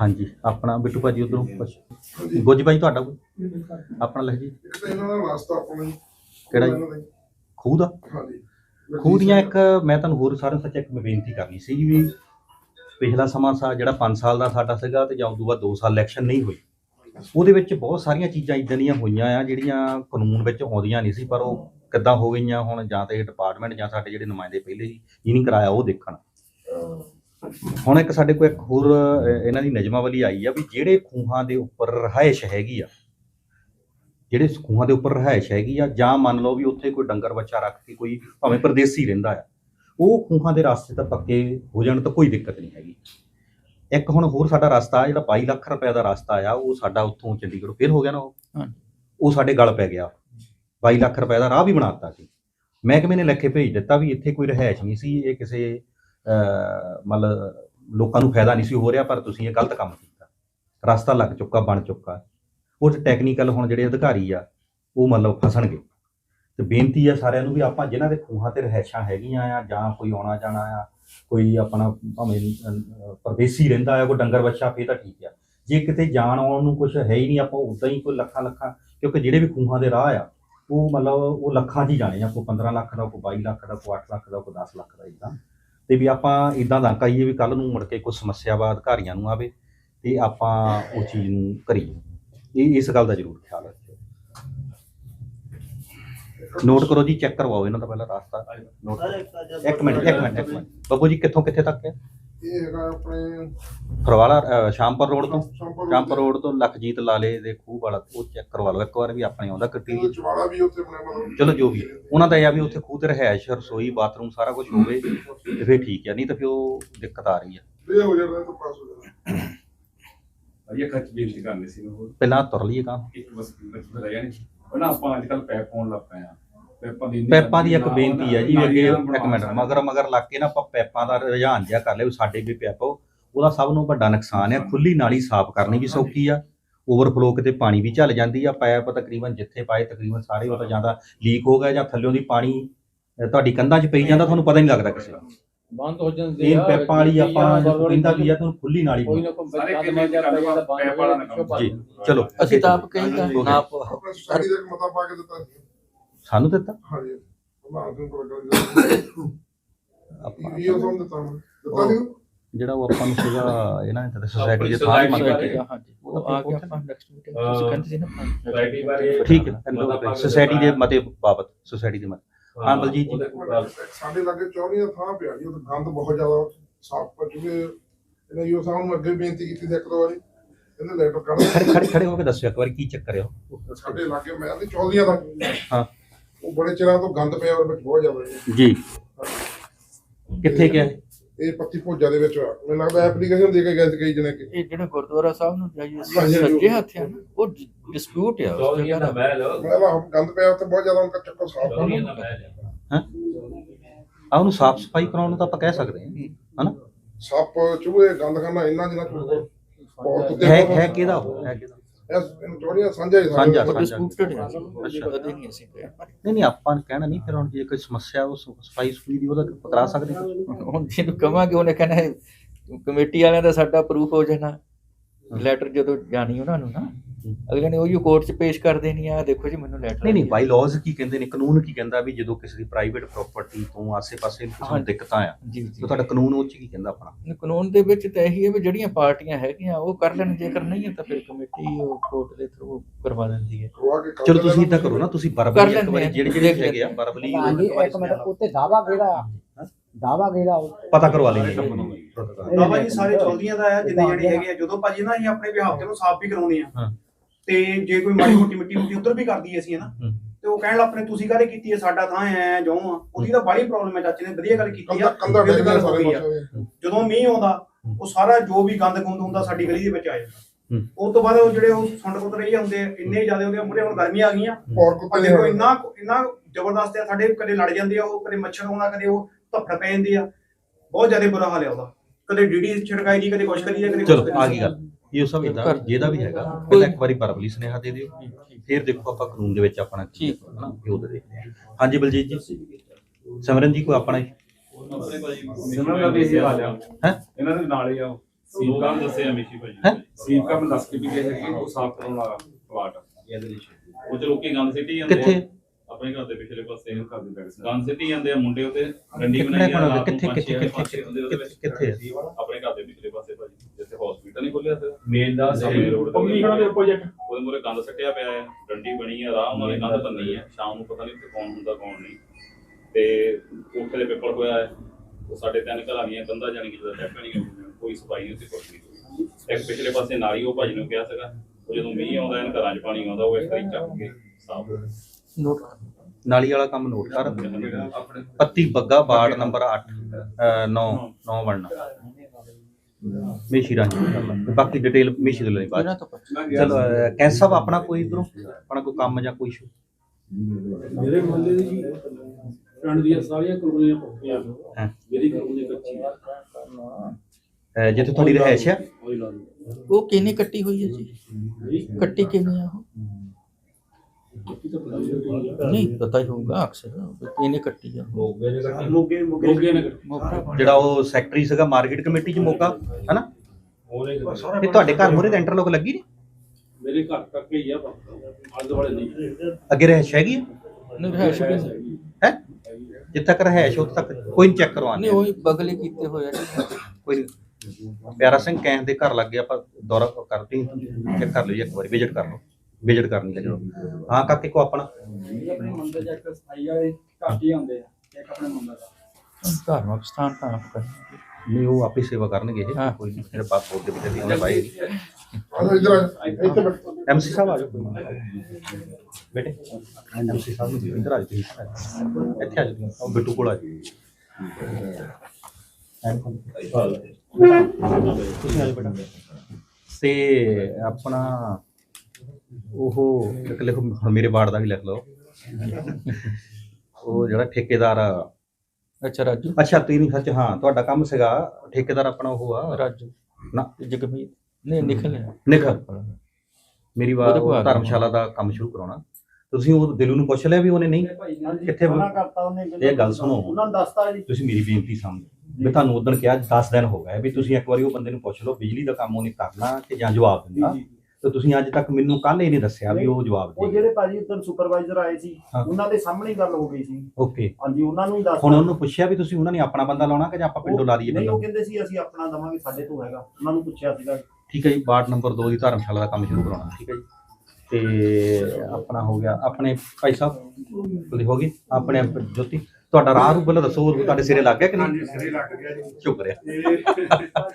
ਹਾਂਜੀ ਆਪਣਾ ਬਿੱਟੂ ਭਾਜੀ ਉਧਰੋਂ ਗੁੱਜ ਭਾਈ ਤੁਹਾਡਾ ਕੋਈ? ਆਪਣਾ ਲੈ ਜੀ। ਇੱਕ ਤਾਂ ਇਹਨਾਂ ਦਾ ਰਸਤਾ ਆਪਣਾ ਜੀ ਕਿਹੜਾ ਜੀ? ਖੂਹ ਦਾ? ਹਾਂਜੀ। ਖੂਹ ਦੀਆਂ ਇੱਕ ਮੈਂ ਤੁਹਾਨੂੰ ਹੋਰ ਸਾਰਿਆਂ ਨੂੰ ਸੱਚ ਇੱਕ ਬੇਨਤੀ ਕਰਨੀ ਸੀ ਵੀ ਪਿਛਲਾ ਸਮਾਂ ਸਾ ਜਿਹੜਾ 5 ਸਾਲ ਦਾ ਸਾਡਾ ਸੀਗਾ ਤੇ ਜਾਂ ਉਦੋਂ ਬਾਅਦ 2 ਸਾਲ ਇਲੈਕਸ਼ਨ ਨਹੀਂ ਹੋਈ। ਉਹਦੇ ਵਿੱਚ ਬਹੁਤ ਸਾਰੀਆਂ ਚੀਜ਼ਾਂ ਇਦਾਂ ਦੀਆਂ ਹੋਈਆਂ ਆ ਜਿਹੜੀਆਂ ਕਾਨੂੰਨ ਵਿੱਚ ਆਉਂਦੀਆਂ ਨਹੀਂ ਸੀ, ਪਰ ਉਹ ਕਿੱਦਾਂ ਹੋ ਗਈਆਂ ਹੁਣ ਜਾਂ ਤੇ ਡਿਪਾਰਟਮੈਂਟ ਜਾਂ ਸਾਡੇ ਜਿਹੜੇ ਨੁਮਾਇੰਦੇ ਪਹਿਲੇ ਜੀ ਕਰਾਇਆ ਉਹ ਦੇਖਣ। ਹੁਣ ਇੱਕ ਸਾਡੇ ਕੋਲ ਇੱਕ ਹੋਰ ਇਹਨਾਂ ਦੀ ਨਜਮਾਵਲੀ ਆਈ ਆ ਵੀ ਜਿਹੜੇ ਖੂਹਾਂ ਦੇ ਉੱਪਰ ਰਹਾਇਸ਼ ਹੈਗੀ ਆ, ਜਿਹੜੇ ਖੂਹਾਂ ਦੇ ਉੱਪਰ ਰਹਾਇਸ਼ ਹੈਗੀ ਆ, ਜਾਂ ਮੰਨ ਲਓ ਵੀ ਉੱਥੇ ਕੋਈ ਡੰਗਰ ਬੱਚਾ ਰੱਖ ਕੇ ਕੋਈ ਭਾਵੇਂ ਪਰਦੇਸੀ ਰਹਿੰਦਾ ਆ ਉਹ ਖੂਹਾਂ ਦੇ ਰਸਤੇ ਤਾਂ ਪੱਕੇ ਹੋ ਜਾਣ ਤਾਂ ਕੋਈ ਦਿੱਕਤ ਨਹੀਂ ਹੈਗੀ। ਇੱਕ ਹੁਣ ਹੋਰ ਸਾਡਾ ਰਸਤਾ ਆ ਜਿਹੜਾ 22 ਲੱਖ ਰੁਪਏ ਦਾ ਰਸਤਾ ਆ ਉਹ ਸਾਡਾ ਉੱਥੋਂ ਚੰਡੀਗੜ੍ਹ ਫੇਰ ਹੋ ਗਿਆ ਨਾ ਉਹ। ਉਹ ਸਾਡੇ ਗਲ ਪੈ ਗਿਆ। 22 ਲੱਖ ਰੁਪਏ ਦਾ ਰਾਹ ਵੀ ਬਣਾਤਾ ਸੀ। ਮਹਿਕਮੇ ਨੇ ਲਿਖੇ ਭੇਜ ਦਿੱਤਾ ਵੀ ਇੱਥੇ ਕੋਈ ਰਹਿائش ਨਹੀਂ ਸੀ ਇਹ ਕਿਸੇ ਮਤਲਬ ਲੋਕਾਂ ਨੂੰ ਫਾਇਦਾ ਨਹੀਂ ਸੀ ਹੋ ਰਿਹਾ ਪਰ ਤੁਸੀਂ ਇਹ ਗਲਤ ਕੰਮ ਕੀਤਾ। ਰਸਤਾ ਲੱਗ ਚੁੱਕਾ ਬਣ ਚੁੱਕਾ। ਉਹ ਟੈਕਨੀਕਲ ਹੁਣ ਜਿਹੜੇ ਅਧਿਕਾਰੀ ਆ ਉਹ ਮਤਲਬ ਫਸਣਗੇ। ਤੇ ਬੇਨਤੀ ਆ ਸਾਰਿਆਂ ਨੂੰ ਵੀ ਆਪਾਂ ਜਿਨ੍ਹਾਂ ਦੇ ਖੂਹਾਂ ਤੇ ਰਹਿਸ਼ਾਂ ਹੈਗੀਆਂ ਆ ਜਾਂ ਕੋਈ ਆਉਣਾ ਜਾਣਾ ਆ, ਕੋਈ ਆਪਣਾ ਭਾਵੇਂ ਪਰਦੇਸੀ ਰਹਿੰਦਾ ਆ, ਕੋਈ ਡੰਗਰ ਬੱਚਾ ਫੇ ਤਾਂ ਠੀਕ ਆ। ਜੇ ਕਿਤੇ ਜਾਣ ਆਉਣ ਨੂੰ ਕੁਝ ਹੈ ਹੀ ਨਹੀਂ, ਆਪਾਂ ਉਦਾਂ ਹੀ ਕੋਈ ਲੱਖਾਂ ਲੱਖਾਂ, ਕਿਉਂਕਿ ਜਿਹੜੇ ਵੀ ਖੂਹਾਂ ਦੇ ਰਾਹ ਆ, ਉਹ ਮਤਲਬ ਉਹ ਲੱਖਾਂ 'ਚ ਹੀ ਜਾਣੇ ਆ, ਕੋਈ 15 ਲੱਖ ਦਾ, ਕੋਈ 22 ਲੱਖ ਦਾ, ਕੋਈ 8 ਲੱਖ ਦਾ, ਕੋਈ 10 ਲੱਖ ਦਾ ਇਦਾਂ। ਤੇ ਵੀ ਆਪਾਂ ਇਦਾਂ ਦਾ ਕਹੀਏ ਵੀ ਕੱਲ ਨੂੰ ਮੁੜ ਕੇ ਕੋਈ ਸਮੱਸਿਆ ਬਾਦ ਅਧਿਕਾਰੀਆਂ ਨੂੰ ਆਵੇ ਤੇ ਆਪਾਂ ਉਹ ਚੀਜ਼ ਨੂੰ ਕਰੀਏ। ਇਹ, ਇਸ ਗੱਲ ਦਾ ਜ਼ਰੂਰ ਖਿਆਲ ਰੱਖੀਏ। ਨੋਟ ਕਰੋ ਜੀ ਚੈੱਕ ਕਰਵਾਓ ਇਹਨਾਂ ਦਾ ਪਹਿਲਾਂ ਰਾਸਤਾ। ਨੋਟ ਇੱਕ ਮਿੰਟ ਇੱਕ ਮਿੰਟ ਇੱਕ ਮਿੰਟ। ਬੱਬੂ ਜੀ ਕਿੱਥੋਂ ਕਿੱਥੇ ਤੱਕ ਹੈ? ਇਹ ਹੈਗਾ ਆਪਣੇ ਫਰਵਾਲਾ ਸ਼ਾਮਪੁਰ ਰੋਡ ਤੋਂ? ਸ਼ਾਮਪੁਰ ਰੋਡ ਤੋਂ। ਲਖਜੀਤ ਲਾਲੇ ਦੇ ਖੂਹ ਵਾਲਾ ਉਹ ਚੈੱਕ ਕਰਵਾ ਲਓ। ਇੱਕ ਵਾਰ ਵੀ ਆਪਣੇ ਆਉਂਦਾ ਕਰਤੀ ਜੀ ਜਵਾਲਾ ਵੀ ਉੱਥੇ ਬਣਿਆ ਹੋਇਆ। ਚਲੋ ਜੋ ਵੀ ਉਹਨਾਂ ਦਾ ਇਹ ਆ ਵੀ ਉੱਥੇ ਖੂਹ ਰਹਿائش ਰਸੋਈ ਬਾਥਰੂਮ ਸਾਰਾ ਕੁਝ ਹੋਵੇ ਤੇ ਫਿਰ ਠੀਕ ਆ ਨਹੀਂ ਤਾਂ ਫਿਰ ਉਹ ਦਿੱਕਤ ਆ ਰਹੀ ਆ ਇਹ ਹੋ ਜਾਣਾ ਤਾਂ ਪਾਸ ਹੋ ਜਾਣਾ। ਵਧੀਆ ਖਰਚ ਬੇਨਤੀ ਕਰਨੀ ਸੀ ਮੈਂ ਹੋਰ। ਪਹਿਲਾਂ ਤੁਰ ਲਈਏ ਕੰਮ ਇੱਕ ਬਸ ਬਸ ਰਹਿ ਜਾਣੀ ਉਹ ਨਾ ਆਪਾਂ ਅੱਜ ਕੱਲ ਪੈਪ ਪਾਉਣ ਲੱਗ ਪਏ ਆ ਪੈਪਾਂ ਦੀ ਇੰਨੀ ਪੈਪਾਂ ਦੀ ਇੱਕ ਨਾ- ਬੇਨਤੀ ਹੈ ਜੀ ਅੱਗੇ ਨਾਲੀਆਂ ਇੱਕ ਮਿੰਟ ਮਗਰ ਮਗਰ ਲੱਗ ਕੇ ਨਾ ਆਪਾਂ ਪੈਪਾਂ ਦਾ ਰੁਝਾਨ ਜਿਆ ਕਰ ਵੀ ਸਾਡੇ ਵੀ ਪੈਪ ਉਹਦਾ ਸਭ ਨੂੰ ਵੱਡਾ ਨੁਕਸਾਨ ਆ ਖੁੱਲੀ ਨਾਲੀ ਸਾਫ਼ ਕਰਨੀ ਵੀ ਸੌਖੀ ਆ ਓਵਰਫਲੋ ਕਿਤੇ ਪਾਣੀ ਵੀ ਚੱਲ ਜਾਂਦੀ ਆ ਪੈਪ ਤਕਰੀਬਨ ਜਿੱਥੇ ਪਾਏ ਤਕਰੀਬਨ ਸਾਰੇ ਉਹ ਤਾਂ ਜਾਂਦਾ ਲੀਕ ਹੋ ਗਿਆ ਜਾਂ ਥੱਲਿਓਂ ਦੀ ਪਾਣੀ ਅਹ, ਤੁਹਾਡੀ ਕੰਧਾਂ 'ਚ ਪਈ ਜਾਂਦਾ ਤੁਹਾਨੂੰ ਪਤਾ ਨਹੀਂ ਲੱਗਦਾ ਕਿਸੇ ਨੂੰ। ਬੰਦ ਹੋ ਜਾਂਦੇ ਇਹ ਪੈਪਾਂ ਵਾਲੀ ਆਪਾਂ ਕਹਿੰਦਾ ਵੀ ਆ ਤੁਹਾਨੂੰ ਖੁੱਲੀ ਨਾਲੀ ਕੋਈ। ਨਾ ਕੋਈ ਸਾਰੇ ਜਾਂਦਾ ਪੈਪ ਵਾਲਾ ਨਾ ਕੰਮ। ਜੀ ਚਲੋ ਅਸੀਂ ਤਾਂ ਆਪ ਕਹੀਦਾ ਗਿਆ। ਨਾ ਆਪਣੇ ਸੋਸਾਇਟੀ ਦੇ ਮਤਾ ਪਾ ਕੇ ਦਿੱਤਾ ਸਾਨੂੰ ਦਿੱਤਾ ਹਾਂਜੀ ਉਹਨਾਂ ਨੂੰ ਕੋਲ ਕਰ ਆਪਾਂ ਇਹ ਉਹ ਤੋਂ ਦਿੱਤਾ। ਦਿੱਤਾ ਨਹੀਂ ਜਿਹੜਾ ਉਹ ਆਪਾਂ ਨੂੰ ਸੀਗਾ ਇਹਨਾਂ ਨੇ ਸੋਸਾਇਟੀ ਦੇ ਥਾਂ। ਮੰਗ ਹਾਂਜੀ ਉਹ ਆ ਕੇ ਆਪਾਂ ਨੈਕਸਟ ਮੀਟਿੰਗ ਤੁਸੀਂ ਕਹਿੰਦੇ ਸੀ ਨਾ ਸੋਸਾਇਟੀ ਬਾਰੇ ਠੀਕ ਹੈ ਸੋਸਾਇਟੀ ਦੇ ਮਤੇ ਬਾਬਤ ਸੋਸਾਇਟੀ ਦੇ ਮਤੇ ਹਾਂ ਬਲਜੀਤ ਜੀ। ਸਾਡੇ ਲਾਗੇ ਚੌੜੀਆਂ ਥਾਂ ਪਿਆ ਜੀ ਉਹ ਗੰਦ ਬਹੁਤ ਜ਼ਿਆਦਾ ਸਾਫ਼ ਕਰ ਚੁੱਕੇ ਇਹਨਾਂ ਯੂ ਸਾਹਿਬ ਨੂੰ ਅੱਗੇ ਬੇਨਤੀ ਕੀਤੀ ਸੀ ਇੱਕ ਦੋ ਵਾਰੀ ਇਹਨੇ ਲੈਟਰ ਕੱਢ ਖੜੇ ਖੜੇ ਖੜੇ ਹੋ ਕੇ ਦੱਸਿਓ ਇੱਕ ਵਾਰੀ ਕੀ ਚੱਕਰ ਹੈ ਉਹ? ਸਾਡੇ ਲਾਗੇ ਮੈਂ ਤੇ ਚੌਧਰੀਆਂ ਦਾ। ਹਾਂ। ਉਹ ਬੜੇ ਚਿਰਾਂ ਤੋਂ ਗੰਦ ਪਿਆ ਉਹਦੇ ਵਿੱਚ ਬਹੁਤ ਜ਼ਿਆਦਾ। ਜੀ। ਜੀ ਕਿੱਥੇ ਗਿਆ ਇਹ? ਪੱਤੀ ਭੋਜਾ ਦੇ ਵਿੱਚ ਹੋਇਆ। ਮੈਨੂੰ ਲੱਗਦਾ ਐਪਲੀਕੇਸ਼ਨ ਦੇ ਕੇ ਗਏ ਸੀ ਕਈ ਜਣੇ ਕਿ ਇਹ ਜਿਹੜਾ ਗੁਰਦੁਆਰਾ ਸਾਹਿਬ ਨੂੰ ਜਾਈਏ ਹਾਂਜੀ, ਹਾਂਜੀ। ਸੱਜੇ ਹੱਥ ਆ ਨਾ, ਉਹ ਡਿਸਪਿਊਟ ਆ ਉਸ ਜਗ੍ਹਾ ਦਾ। ਮੈਂ ਲਾ ਗੰਦ ਪਿਆ ਉੱਥੇ ਬਹੁਤ ਜ਼ਿਆਦਾ ਉਹਨਾਂ ਚੱਕਰ ਸਾਫ਼ ਕਰਨਾ। ਹੈਂ? ਆ ਉਹਨੂੰ ਸਾਫ਼ ਸਫ਼ਾਈ ਕਰਾਉਣ ਨੂੰ ਤਾਂ ਆਪਾਂ ਕਹਿ ਸਕਦੇ ਹਾਂ। ਹਨਾ? ਸੱਪ ਚੂਹੇ ਗੰਦ ਖਾਣਾ ਇੰਨਾ ਜਿੰਨਾ ਚੂਹੇ। ਬਹੁਤ ਹੈ ਹੈ ਕਿਹਦਾ ਉਹ? ਹੈ ਕਿਹਦਾ? ਸਾਂਝਾ ਹੀ ਸਾਂਝਾ। ਡਿਸਪਿਊਟਡ ਅੱਛਾ। ਕਦੇ ਨਹੀਂ ਅਸੀਂ ਨਹੀਂ ਨਹੀਂ ਆਪਾਂ ਕਹਿਣਾ ਨਹੀਂ ਫਿਰ ਹੁਣ ਜੇ ਕੋਈ ਸਮੱਸਿਆ ਉਹ ਸਫ਼ਾਈ ਸੁਫਾਈ ਦੀ ਉਹਦਾ ਕਰਾ ਸਕਦੇ ਹੁਣ ਜਿਹਨੂੰ ਕਵਾਂਗੇ ਉਹਨੇ ਕਹਿਣਾ ਕਮੇਟੀ ਵਾਲਿਆਂ ਦਾ ਸਾਡਾ ਪ੍ਰੂਫ ਹੋ ਜਾਣਾ। ਲੈਟਰ ਜਦੋਂ ਜਾਣੀ ਉਹਨਾਂ ਨੂੰ ਨਾ। ਅਗਲੇ ਨੇ ਉਹੀ ਕੋਰਟ 'ਚ ਪੇਸ਼ ਕਰ ਦੇਣੀ ਆ ਦੇਖੋ ਜੀ ਮੈਨੂੰ ਲੈਟਰ ਨਹੀਂ ਨਹੀਂ ਬਾਈ ਲਾਜ਼ ਕੀ ਕਹਿੰਦੇ ਨੇ? ਕਾਨੂੰਨ ਕੀ ਕਹਿੰਦਾ ਵੀ ਜਦੋਂ ਕਿਸੇ ਦੀ ਪ੍ਰਾਈਵੇਟ ਪ੍ਰਾਪਰਟੀ ਤੋਂ ਆਸੇ-ਪਾਸੇ ਕਿਸੇ ਨੂੰ। ਦਿੱਕਤਾਂ ਆ ਜੀ ਜੀ। ਤਾਂ ਤੁਹਾਡਾ ਕਾਨੂੰਨ ਉਹ ਚ ਕੀ ਕਹਿੰਦਾ ਆਪਣਾ? ਕਾਨੂੰਨ ਦੇ ਵਿੱਚ ਤਾਂ ਇਹੀ ਹੈ ਵੀ ਜਿਹੜੀਆਂ ਪਾਰਟੀਆਂ ਹੈਗੀਆਂ ਉਹ ਕਰ ਲੈਣ ਜੇਕਰ ਨਹੀਂ ਹੈ ਤਾਂ ਫਿਰ ਕਮੇਟੀ ਉਹ ਕੋਰਟ ਦੇ ਥਰੂ ਕਰਵਾ ਦਿੰਦੀ ਹੈ। ਚਲੋ। ਤੁਸੀਂ ਇਦਾਂ ਕਰੋ ਨਾ ਤੁਸੀਂ ਬਰਬਲੀ ਇੱਕ ਵਾਰੀ ਜਿਹੜੇ ਜਿਹੜੇ ਦੇਖ ਹੈਗੇ ਆ ਬਰਬਲੀ ਇੱਕ ਮਿੰਟ ਉੱਤੇ ਦਾਵਾ ਕਿਹੜਾ ਆ? ਦਾਵਾ ਕਿਹੜਾ ਪਤਾ ਕਰਵਾ ਲੈਂਗੇ ਬਾਬਾ ਜੀ। ਸਾਰੇ ਚੌਧਰੀਆਂ ਦਾ ਆ ਜਿੰਨੇ ਜਣੇ ਹੈਗੇ ਆ ਜਦੋਂ ਭਾਜੀ ਨਾ ਅਸੀਂ ਆਪਣੇ ਵਿਹਾਰ ਤੇ ਨੂੰ ਸਾਫ਼ ਵੀ ਕਰਾਉਣੇ ਆ। ਹਾਂ। ਤੇ ਜੇ ਕੋਈ ਮਾੜੀ ਮੋਟੀ ਮਿੱਟੀ ਮੁੱਟੀ ਉਧਰ ਵੀ ਕਰਦੀ ਅਸੀਂ ਹਨਾ ਹੂੰ। ਤੇ ਉਹ ਕਹਿਣ ਲੱਗ ਪਏ ਤੁਸੀਂ ਕਾਹਦੇ ਕੀਤੀ ਹੈ ਸਾਡਾ ਥਾਂ ਐ ਜੋ ਆ ਉਹਦੀ ਤਾਂ ਬੜੀ ਪ੍ਰੋਬਲਮ ਹੈ ਚਾਚੇ ਨੇ ਵਧੀਆ ਗੱਲ ਕੀਤੀ ਆ ਹੋ ਸਾਰੇ। ਪਾਸੇ ਜਦੋਂ ਮੀਂਹ ਆਉਂਦਾ ਉਹ ਸਾਰਾ ਜੋ ਵੀ ਗੰਦ ਗੁੰਦ ਹੁੰਦਾ ਸਾਡੀ ਗਲੀ ਦੇ ਵਿੱਚ ਆ ਜਾਂਦਾ ਹੂੰ। ਉਸ ਤੋਂ ਬਾਅਦ ਉਹ ਜਿਹੜੇ ਉਹ ਸੁੰਡ ਪੁੱਤ ਰਹੀ ਹੁੰਦੇ ਇੰਨੇ ਜ਼ਿਆਦਾ ਉਹਦੇ ਮੂਰੇ ਹੁਣ ਗਰਮੀਆਂ ਆ ਗਈਆਂ ਔਰ। ਇੰਨਾ ਇੰਨਾ ਜ਼ਬਰਦਸਤ ਆ ਸਾਡੇ ਕਦੇ ਲੜ ਜਾਂਦੇ ਆ ਉਹ ਕਦੇ ਮੱਛਰ ਹੋਣਾ ਕਦੇ ਉਹ ਧੱਫੜ ਪੈ ਜਾਂਦੇ ਆ ਬਹੁਤ ਜ਼ਿਆਦਾ ਬੁਰਾ ਹਾਲ ਆ ਉਹਦਾ ਕਦੇ ਡੀਡੀ ਛਿੜਕਾਈ ਦੀ ਕਦੇ ਕੁਛ ਕਰੀ ਕਦੇ ਕੁਛ ਕਰੀ ਆ। ਗਈ ਗੱਲ ਇਹ ਸਭ ਇਦਾਂ ਜਿਹਦਾ ਵੀ ਹੈਗਾ ਪਹਿਲਾਂ ਇੱਕ ਵਾਰੀ ਬਰਬਲੀ ਸੁਨੇਹਾ ਦੇ ਦਿਓ। ਫਿਰ ਦੇਖੋ ਆਪਾਂ ਕਾਨੂੰਨ ਦੇ ਵਿੱਚ ਆਪਣਾ ਕੀ। ਹਨਾ ਇਹ ਉਹਦੇ ਦੇਖਦੇ ਹਾਂ। ਹਾਂਜੀ ਬਲਜੀਤ ਜੀ। ਸਿਮਰਨ ਜੀ ਕੋਈ ਆਪਣਾ ਆਪਣੇ ਭਾਜੀ ਸਿਮਰਨ ਦਾ ਵੀ ਇਹ ਹਾਲ ਆ। ਹੈ? ਇਹਨਾਂ ਦੇ ਨਾਲ ਹੀ ਆ ਸੀਪਕਾ ਨੂੰ ਦੱਸਿਆ ਮਿਸ਼ੀ ਭਾਜੀ। ਹੈਂ? ਸੀਪਕਾ ਨੂੰ ਦੱਸ ਕੇ ਵੀ ਗਏ ਹੈਗੇ ਉਹ ਸਾਫ਼ ਕਰਾਉਣ ਵਾਲਾ ਪਲਾਟ ਉਹ ਚ ਲੋਕੀ ਗੰਦ ਸਿੱਟੀ ਜਾਂਦੇ ਆ। ਕਿੱਥੇ? ਆਪਣੇ ਘਰ ਦੇ ਪਿਛਲੇ ਪਾਸੇ। ਘਰ ਦੇ ਬੈਕ ਗੰਦ ਸਿੱਟੀ ਜਾਂਦੇ ਆ ਮੁੰਡੇ ਉੱਤੇ। ਡੰਡੀ ਕਿੱਥੇ ਬਣਾਈ ਆ ਕਿੱਥੇ- ਕਿੱਥੇ- ਉਹਦੇ ਵਿੱਚ ਕਿੱਥੇ? ਆਪਣੇ ਘਰ ਦੇ ਪਿਛਲੇ ਪਾਸੇ ਹਸਪੀਟਲ ਨਹੀਂ ਖੁੱਲਿਆ ਸੀ ਮੇਨ ਦਾ ਸਾਹਮਣੇ ਰੋਡ ਦੇ ਆਪੋਜ਼ਿਟ ਉਹਦੇ ਮੂਰੇ ਗੰਦ ਸੱਟਿਆ ਪਿਆ ਹੈ ਡੰਡੀ ਬਣੀ ਆ ਆਰਾਮ ਨਾਲ ਗੰਦ ਬੰਨੀ ਹੈ ਸ਼ਾਮ ਨੂੰ ਪਤਾ ਨਹੀਂ ਉੱਥੇ ਕੌਣ ਹੁੰਦਾ ਕੌਣ ਨਹੀਂ। ਤੇ ਉੱਥੇ ਦੇ ਪੇਪਰ ਹੋਇਆ ਹੈ। ਉਹ ਸਾਡੇ ਤਿੰਨ ਘਰਾਂ ਦੀਆਂ ਕੰਧਾਂ ਜਾਣੀ ਕਿ ਜਦੋਂ ਟੈਪਣੀਆਂ ਕੋਈ ਸਫ਼ਾਈ ਨਹੀਂ ਉੱਥੇ ਕੁਛ ਨਹੀਂ। ਇੱਕ ਪਿਛਲੇ ਪਾਸੇ ਨਾਲੀ ਉਹ ਭਾਜੀ ਨੂੰ ਕਿਹਾ ਸੀਗਾ ਉਹ ਜਦੋਂ ਮੀਂਹ ਆਉਂਦਾ ਇਹਨਾਂ ਘਰਾਂ 'ਚ ਪਾਣੀ ਆਉਂਦਾ ਉਹ ਇਸ ਤਰ੍ਹਾਂ ਹੀ ਚੱਕ ਕੇ ਸਾਫ਼ ਨੋਟ ਨਾਲੀ ਵਾਲਾ ਕੰਮ ਨੋਟ ਕਰ। ਆਪਣੇ ਪੱਤੀ ਬੱਗਾ ਵਾਰਡ ਨੰਬਰ 8 9 9 ਬਣਨਾ। ਮੇਸ਼ੀ ਰਾਹੀਂ। ਕਰ ਬਾਕੀ ਡਿਟੇਲ ਮੇਸ਼ੀ ਦੇ ਲਈ ਬਾਅਦ ਇਹਨਾਂ ਤੋਂ ਆਪਣਾ ਕੋਈ ਇਧਰੋਂ ਆਪਣਾ ਕੋਈ ਕੰਮ ਜਾਂ ਕੋਈ ਇਸ਼ੂ ਮੇਰੇ ਮੁੱਲੇ ਦੀ ਪਿੰਡ ਦੀਆਂ ਸਾਰੀਆਂ ਕਲੋਨੀਆਂ ਪੱਕੀਆਂ ਮੇਰੀ ਕਲੋਨੀ ਕੱਚੀ ਹੈ। ਜਿੱਥੇ ਤੁਹਾਡੀ ਰਹਿائش ਹੈ ਉਹ ਕਿੰਨੀ ਕੱਟੀ ਹੋਈ ਹੈ ਜੀ। ਕੱਟੀ ਕਿੰਨੀ ਆ ਉਹ? ਨਹੀਂ ਪਤਾ ਹੀ ਹੋਊਗਾ ਅਕਸਰ ਇਹਨੇ ਕੱਟੀ ਆ ਜਿਹੜਾ ਉਹ ਸੈਕਟਰੀ ਸੀਗਾ ਮਾਰਕੀਟ ਕਮੇਟੀ ਚ ਮੋਗਾ ਹੈਨਾ? ਉਹਨੇ ਤੁਹਾਡੇ ਘਰ ਮੂਰੇ ਇੰਟਰਲੋਕ ਲੱਗੀ ਨਹੀਂ? ਮੇਰੇ ਘਰ ਤੱਕ ਹੀ ਆ ਅੱਜ ਵਾਲੇ ਨਹੀਂ। ਅੱਗੇ ਰਹਿ ਹੈਗੀ ਨਹੀਂ ਰਹਿਸ਼ ਹੈਗੀ ਹੈ? ਜਿੱਥੇ ਤੱਕ ਰਹਿਸ਼ ਉੱਥੇ ਤੱਕ ਕੋਈ ਨਹੀਂ ਚੈੱਕ ਕਰਵਾਉਣੀ ਨਹੀਂ ਉਹ ਬਗਲੇ ਕੀਤੇ ਹੋਏ ਆ। ਕੋਈ ਪਿਆਰਾ ਸਿੰਘ ਕੈਂਸ ਦੇ ਘਰ ਲੱਗੇ ਆਪਾਂ ਦੌਰਾ ਕਰਦੇ ਚੈੱਕ ਕਰ ਲਈਏ ਇੱਕ ਵਾਰੀ ਵਿਜ਼ਿਟ ਕਰ ਲਓ। ਵਿਜ਼ਿਟ ਕਰਨੀ ਹੈ ਜਦੋਂ ਹਾਂ ਕਾਕੇ ਕੋ ਆਪਣਾ। ਆਪਣੇ ਮੰਦਰ ਜਾ ਕੇ ਸਫ਼ਾਈ ਵਾਲੇ ਘੱਟ ਹੀ ਆਉਂਦੇ ਆ ਇੱਕ ਆਪਣੇ ਮੰਦਰ ਦਾ। ਧਾਰਮਿਕ ਸਥਾਨ ਤਾਂ ਆਪ ਕਰਨਾ। ਨਹੀਂ ਉਹ ਆਪੇ ਸੇਵਾ ਕਰਨਗੇ ਇਹ। ਕੋਈ ਨਹੀਂ ਮੇਰੇ ਪਾਸ ਹੋਰ ਦੇ ਵਿੱਚ ਨਹੀਂ। ਆਹ ਇਧਰ ਆ, ਇੱਥੇ ਬੈਠੋ। ਐਮਸੀ ਸਾਹਿਬ ਆ ਜਾਓ। ਕੋਈ ਨੀ। ਬੇਟੇ ਐਮਸੀ ਸਾਹਿਬ ਨੂੰ ਦਿਓ, ਇੱਧਰ ਆ ਜਾਓ। ਤੁਸੀਂ ਇੱਥੇ ਆ ਜਾਓ। ਉਹ ਬਿੱਟੂ ਕੋਲ ਆ ਜਾਓ। ਤੁਸੀਂ ਆ ਜਾਓ ਬੇਟਾ। ਤੇ ਆਪਣਾ ਉਹ ਇੱਕ ਲਿਖੋ ਹੁਣ ਮੇਰੇ ਵਾਰਡ ਦਾ ਵੀ ਲਿਖ ਲਓ। ਉਹ ਜਿਹੜਾ ਠੇਕੇਦਾਰ ਆ। ਅੱਛਾ ਰਾਜੂ। ਅੱਛਾ ਤੁਸੀਂ ਸੱਚ ਹਾਂ ਤੁਹਾਡਾ ਕੰਮ ਸੀਗਾ। ਠੇਕੇਦਾਰ ਆਪਣਾ ਉਹ ਆ। ਰਾਜੂ। ਨਾ। ਜਗਮੀਤ। ਨਹੀਂ ਨਿਕਲ ਨਿਖਲ ਮੇਰੀ ਵਾਰ ਗਿਆ। ਧਰਮਸ਼ਾਲਾ ਦਾ ਕੰਮ ਸ਼ੁਰੂ ਕਰਾਉਣਾ। ਤੁਸੀਂ ਉਹ ਦਿਲੂ ਨੂੰ ਪੁੱਛ ਲਿਆ ਵੀ ਉਹਨੇ ਨਹੀਂ? ਕਿੱਥੇ ਮਨਾ ਕਰਤਾ ਉਹਨੇ ਇਹ ਗੱਲ ਸੁਣੋ। ਉਹਨਾਂ ਨੂੰ ਦੱਸਤਾ ਜੀ ਤੁਸੀਂ ਮੇਰੀ ਬੇਨਤੀ ਸਮਝੋ। ਮੈਂ ਤੁਹਾਨੂੰ ਉਦੋਂ ਕਿਹਾ 10 ਦਿਨ ਹੋ ਗਏ ਵੀ ਤੁਸੀਂ ਇੱਕ ਵਾਰੀ ਉਹ ਬੰਦੇ ਨੂੰ ਪੁੱਛ ਲਓ ਬਿਜਲੀ ਦਾ ਕੰਮ ਉਹਨੇ ਕਰਨਾ ਕਿ ਜਾਂ ਜਵਾਬ ਦਿੰਦਾ ਤੇ ਤੁਸੀਂ ਅੱਜ ਤੱਕ ਮੈਨੂੰ ਕੱਲ ਇਹ ਨਹੀਂ ਦੱਸਿਆ ਵੀ ਉਹ ਜਵਾਬ ਉਹ ਦੇ ਜਿਹੜੇ ਭਾਜੀ ਉਦੋਂ ਸੁਪਰਵਾਈਜ਼ਰ ਆਏ ਸੀ ਹਾਂ। ਉਹਨਾਂ ਦੇ ਸਾਹਮਣੇ ਹੀ ਗੱਲ ਹੋ ਗਈ ਸੀ। ਓਕੇ। ਹਾਂਜੀ ਉਹਨਾਂ ਨੂੰ ਹੀ ਦੱਸ ਹੁਣ ਉਹਨੂੰ ਪੁੱਛਿਆ ਵੀ ਤੁਸੀਂ ਉਹਨਾਂ ਨੇ ਆਪਣਾ ਬੰਦਾ ਲਾਉਣਾ ਕਿ ਜਾਂ ਆਪਾਂ ਪਿੰਡੋਂ ਲਾ ਦਈਏ ਨਹੀਂ ਬੰਦਾ? ਉਹ ਕਹਿੰਦੇ ਸੀ ਅਸੀਂ ਆਪਣਾ ਦਵਾਂਗੇ ਸਾਡੇ ਤੋਂ ਹੈਗਾ। ਉਹਨਾਂ ਨੂੰ ਪੁੱਛਿਆ ਸੀਗਾ। ਠੀਕ ਹੈ ਜੀ ਵਾਰਡ ਨੰਬਰ 2 ਦੀ ਧਰਮਸ਼ਾਲਾ ਦਾ ਕੰਮ ਸ਼ੁਰੂ ਕਰਾਉਣਾ। ਠੀਕ ਹੈ ਜੀ। ਤੇ ਆਪਣਾ ਹੋ ਗਿਆ ਆਪਣੇ ਭਾਈ ਸਾਹਿਬ ਤੁਸੀਂ ਹੋ ਗਈ ਆਪਣੇ ਜੋਤੀ ਤੁਹਾਡਾ ਰਾਹ ਰੂ ਪਹਿਲਾਂ ਦੱਸੋ ਹੋਰ ਤੁਹਾਡੇ ਸਿਰੇ ਲੱਗ ਗਿਆ ਕਿ ਨਹੀਂ? ਸਿਰੇ ਲੱਗ ਗਿਆ ਜੀ। ਕਾਲ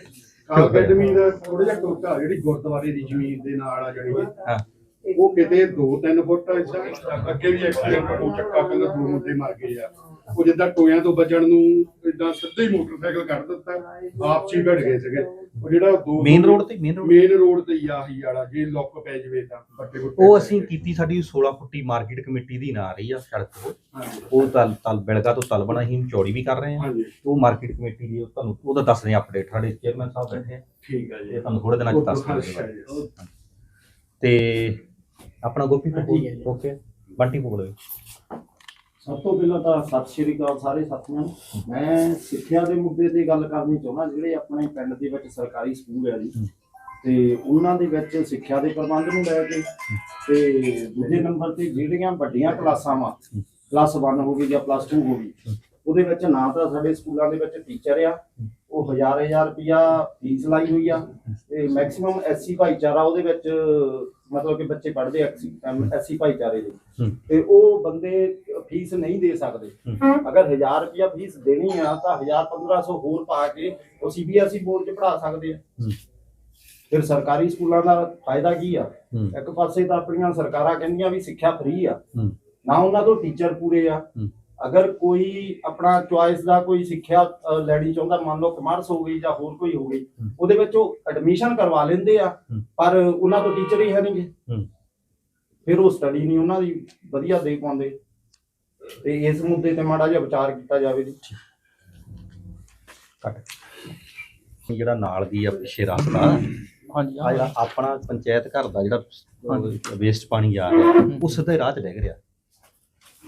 ਅਕੈਡਮੀ ਦਾ ਥੋੜਾ ਜਿਹਾ ਟੋਟਾ ਜਿਹੜੀ ਗੁਰਦੁਆਰੇ ਦੀ ਜ਼ਮੀਨ ਦੇ ਨਾਲ ਆ ਜਿਹੜੀ। ਹਾਂ। ਉਹ ਕਿਤੇ 2-3 ਫੁੱਟ ਅੱਗੇ ਵੀ ਐਕਸੀਡੈਂਟ ਹੋ ਚੱਕਾ ਪਹਿਲਾਂ ਦੋ ਮੁੰਡੇ ਮਰ ਗਏ ਆ। ਉਹ ਜਿੱਦਾਂ ਟੋਇਆਂ ਤੋਂ ਬਚਣ ਨੂੰ ਇਦਾਂ ਸਿੱਧਾ ਹੀ ਮੋਟਰਸਾਈਕਲ ਕੱਢ ਦਿੱਤਾ। ਆਪਸ ਹੀ ਭੜ ਗਏ ਸੀਗੇ। ਉਹ ਜਿਹੜਾ ਦੋ ਮੇਨ ਰੋਡ ਤੇ ਮੇਨ ਰੋਡ ਮੇਨ ਰੋਡ ਤੇ ਹੀ ਆਹੀ ਵਾਲਾ ਜੇ ਲੁੱਕ ਪੈ ਜਵੇ ਤਾਂ ਵੱਡੇ ਵੱਡੇ ਉਹ ਅਸੀਂ ਕੀਤੀ ਸਾਡੀ 16 ਫੁੱਟੀ ਮਾਰਕੀਟ ਕਮੇਟੀ ਦੀ ਨਾ ਰਹੀ ਆ ਸੜਕ ਉਹ। ਉਹ ਤਲ ਤਲ ਬਿਲਗਾ ਤੋਂ ਤਲਬਣਾ ਹੀ ਚੌੜੀ ਵੀ ਕਰ ਰਹੇ ਆ ਹਾਂਜੀ। ਉਹ ਮਾਰਕੀਟ ਕਮੇਟੀ ਦੀ ਉਹ ਤੁਹਾਨੂੰ ਉਹਦਾ ਦੱਸ ਰਹੇ ਅਪਡੇਟ ਸਾਡੇ ਚੇਅਰਮੈਨ ਸਾਹਿਬ ਬੈਠੇ ਆ। ਠੀਕ ਆ ਇਹ ਜੀ ਤੁਹਾਨੂੰ ਥੋੜੇ ਦਿਨਾਂ ਚ ਦੱਸ ਜੀ। ਤੇ ਆਪਣਾ ਗੋਪੀ ਕਪੂਰ ਓਕੇ। ਬੰਟੀ ਪੁਗਲੇ ਸਭ ਤੋਂ ਪਹਿਲਾਂ ਤਾਂ ਸਤਿ ਸ਼੍ਰੀ ਅਕਾਲ ਸਾਰੇ ਸਾਥੀਆਂ ਨੂੰ। ਮੈਂ ਸਿੱਖਿਆ ਦੇ ਮੁੱਦੇ ਤੇ ਗੱਲ ਕਰਨੀ ਚਾਹੁੰਦਾ ਜਿਹੜੇ ਆਪਣੇ ਪਿੰਡ ਦੇ ਵਿੱਚ ਸਰਕਾਰੀ ਸਕੂਲ ਹੈ ਜੀ। ਤੇ ਉਹਨਾਂ ਦੇ ਵਿੱਚ ਸਿੱਖਿਆ ਦੇ ਪ੍ਰਬੰਧ ਨੂੰ ਲੈ ਕੇ ਤੇ ਦੂਜੇ ਨੰਬਰ ਤੇ ਜਿਹੜੀਆਂ ਵੱਡੀਆਂ ਕਲਾਸਾਂ ਵਾ ਪਲੱਸ 1 ਹੋ ਗਈ ਜਾਂ ਪਲੱਸ 2 ਹੋ ਗਈ ਉਹਦੇ ਵਿੱਚ ਨਾ ਤਾਂ ਸਾਡੇ ਸਕੂਲਾਂ ਦੇ ਵਿੱਚ ਟੀਚਰ ਆ ਉਹ ਹਜ਼ਾਰ ਹਜ਼ਾਰ ਰੁਪਿਆ ਫੀਸ ਲਾਈ ਹੋਈ ਆ ਤੇ ਮੈਕਸਿਮਮ ਐਸਸੀ ਭਾਈਚਾਰਾ ਉਹਦੇ ਵਿੱਚ ਮਤਲਬ ਕਿ ਬੱਚੇ ਪੜ੍ਹਦੇ ਐਸਸੀ ਭਾਈਚਾਰੇ ਦੇ। ਤੇ ਉਹ ਬੰਦੇ ਫੀਸ ਨਹੀਂ ਦੇ ਸਕਦੇ ਅਗਰ 1000 ਰੁਪਿਆ ਫੀਸ ਦੇਣੀ ਆ ਤਾਂ 1000 1500 ਹੋਰ ਪਾ ਕੇ ਉਹ ਸੀਬੀਐਸਈ ਬੋਰਡ 'ਚ ਪੜ੍ਹਾ ਸਕਦੇ ਆ। ਫਿਰ ਸਰਕਾਰੀ ਸਕੂਲਾਂ ਦਾ ਫਾਇਦਾ ਕੀ ਆ। ਇੱਕ ਪਾਸੇ ਤਾਂ ਆਪਣੀਆਂ ਸਰਕਾਰਾਂ ਕਹਿੰਦੀਆਂ ਵੀ ਸਿੱਖਿਆ ਫ੍ਰੀ ਆ। ਨਾ ਉਹਨਾਂ ਤੋਂ ਟੀਚਰ ਪੂਰੇ ਆ। ਅਗਰ ਕੋਈ ਆਪਣਾ ਚੁਆਇਸ ਦਾ ਕੋਈ ਸਿੱਖਿਆ ਅ, ਲੈਣੀ ਚਾਹੁੰਦਾ ਮੰਨ ਲਓ ਕਮਰਸ ਹੋ ਗਈ ਜਾਂ ਹੋਰ ਕੋਈ ਹੋ ਗਈ। ਉਹਦੇ ਵਿੱਚ ਉਹ ਐਡਮਿਸ਼ਨ ਕਰਵਾ ਲੈਂਦੇ ਆ। ਪਰ ਉਹਨਾਂ ਤੋਂ ਟੀਚਰ ਹੀ ਹੈ ਨਹੀਂਗੇ। ਫਿਰ ਉਹ ਸਟੱਡੀ ਨਹੀਂ ਉਹਨਾਂ ਦੀ ਵਧੀਆ ਦੇ ਪਾਉਂਦੇ। ਤੇ ਇਸ ਮੁੱਦੇ ਤੇ ਮਾੜਾ ਜਿਹਾ ਵਿਚਾਰ ਕੀਤਾ ਜਾਵੇ ਜੀ। ਕੱਟ ਜਿਹੜਾ ਨਾਲ ਦੀ ਆ ਪਿੱਛੇ ਰਸਤਾ ਹਾਂਜੀ ਆ ਜਿਹੜਾ ਆਪਣਾ ਪੰਚਾਇਤ ਘਰ ਦਾ ਜਿਹੜਾ ਵੇਸਟ ਪਾਣੀ ਜਾ ਰਿਹਾ ਉਹ ਸਿੱਧੇ ਰਾਹ 'ਚ ਡਿੱਗ ਰਿਹਾ।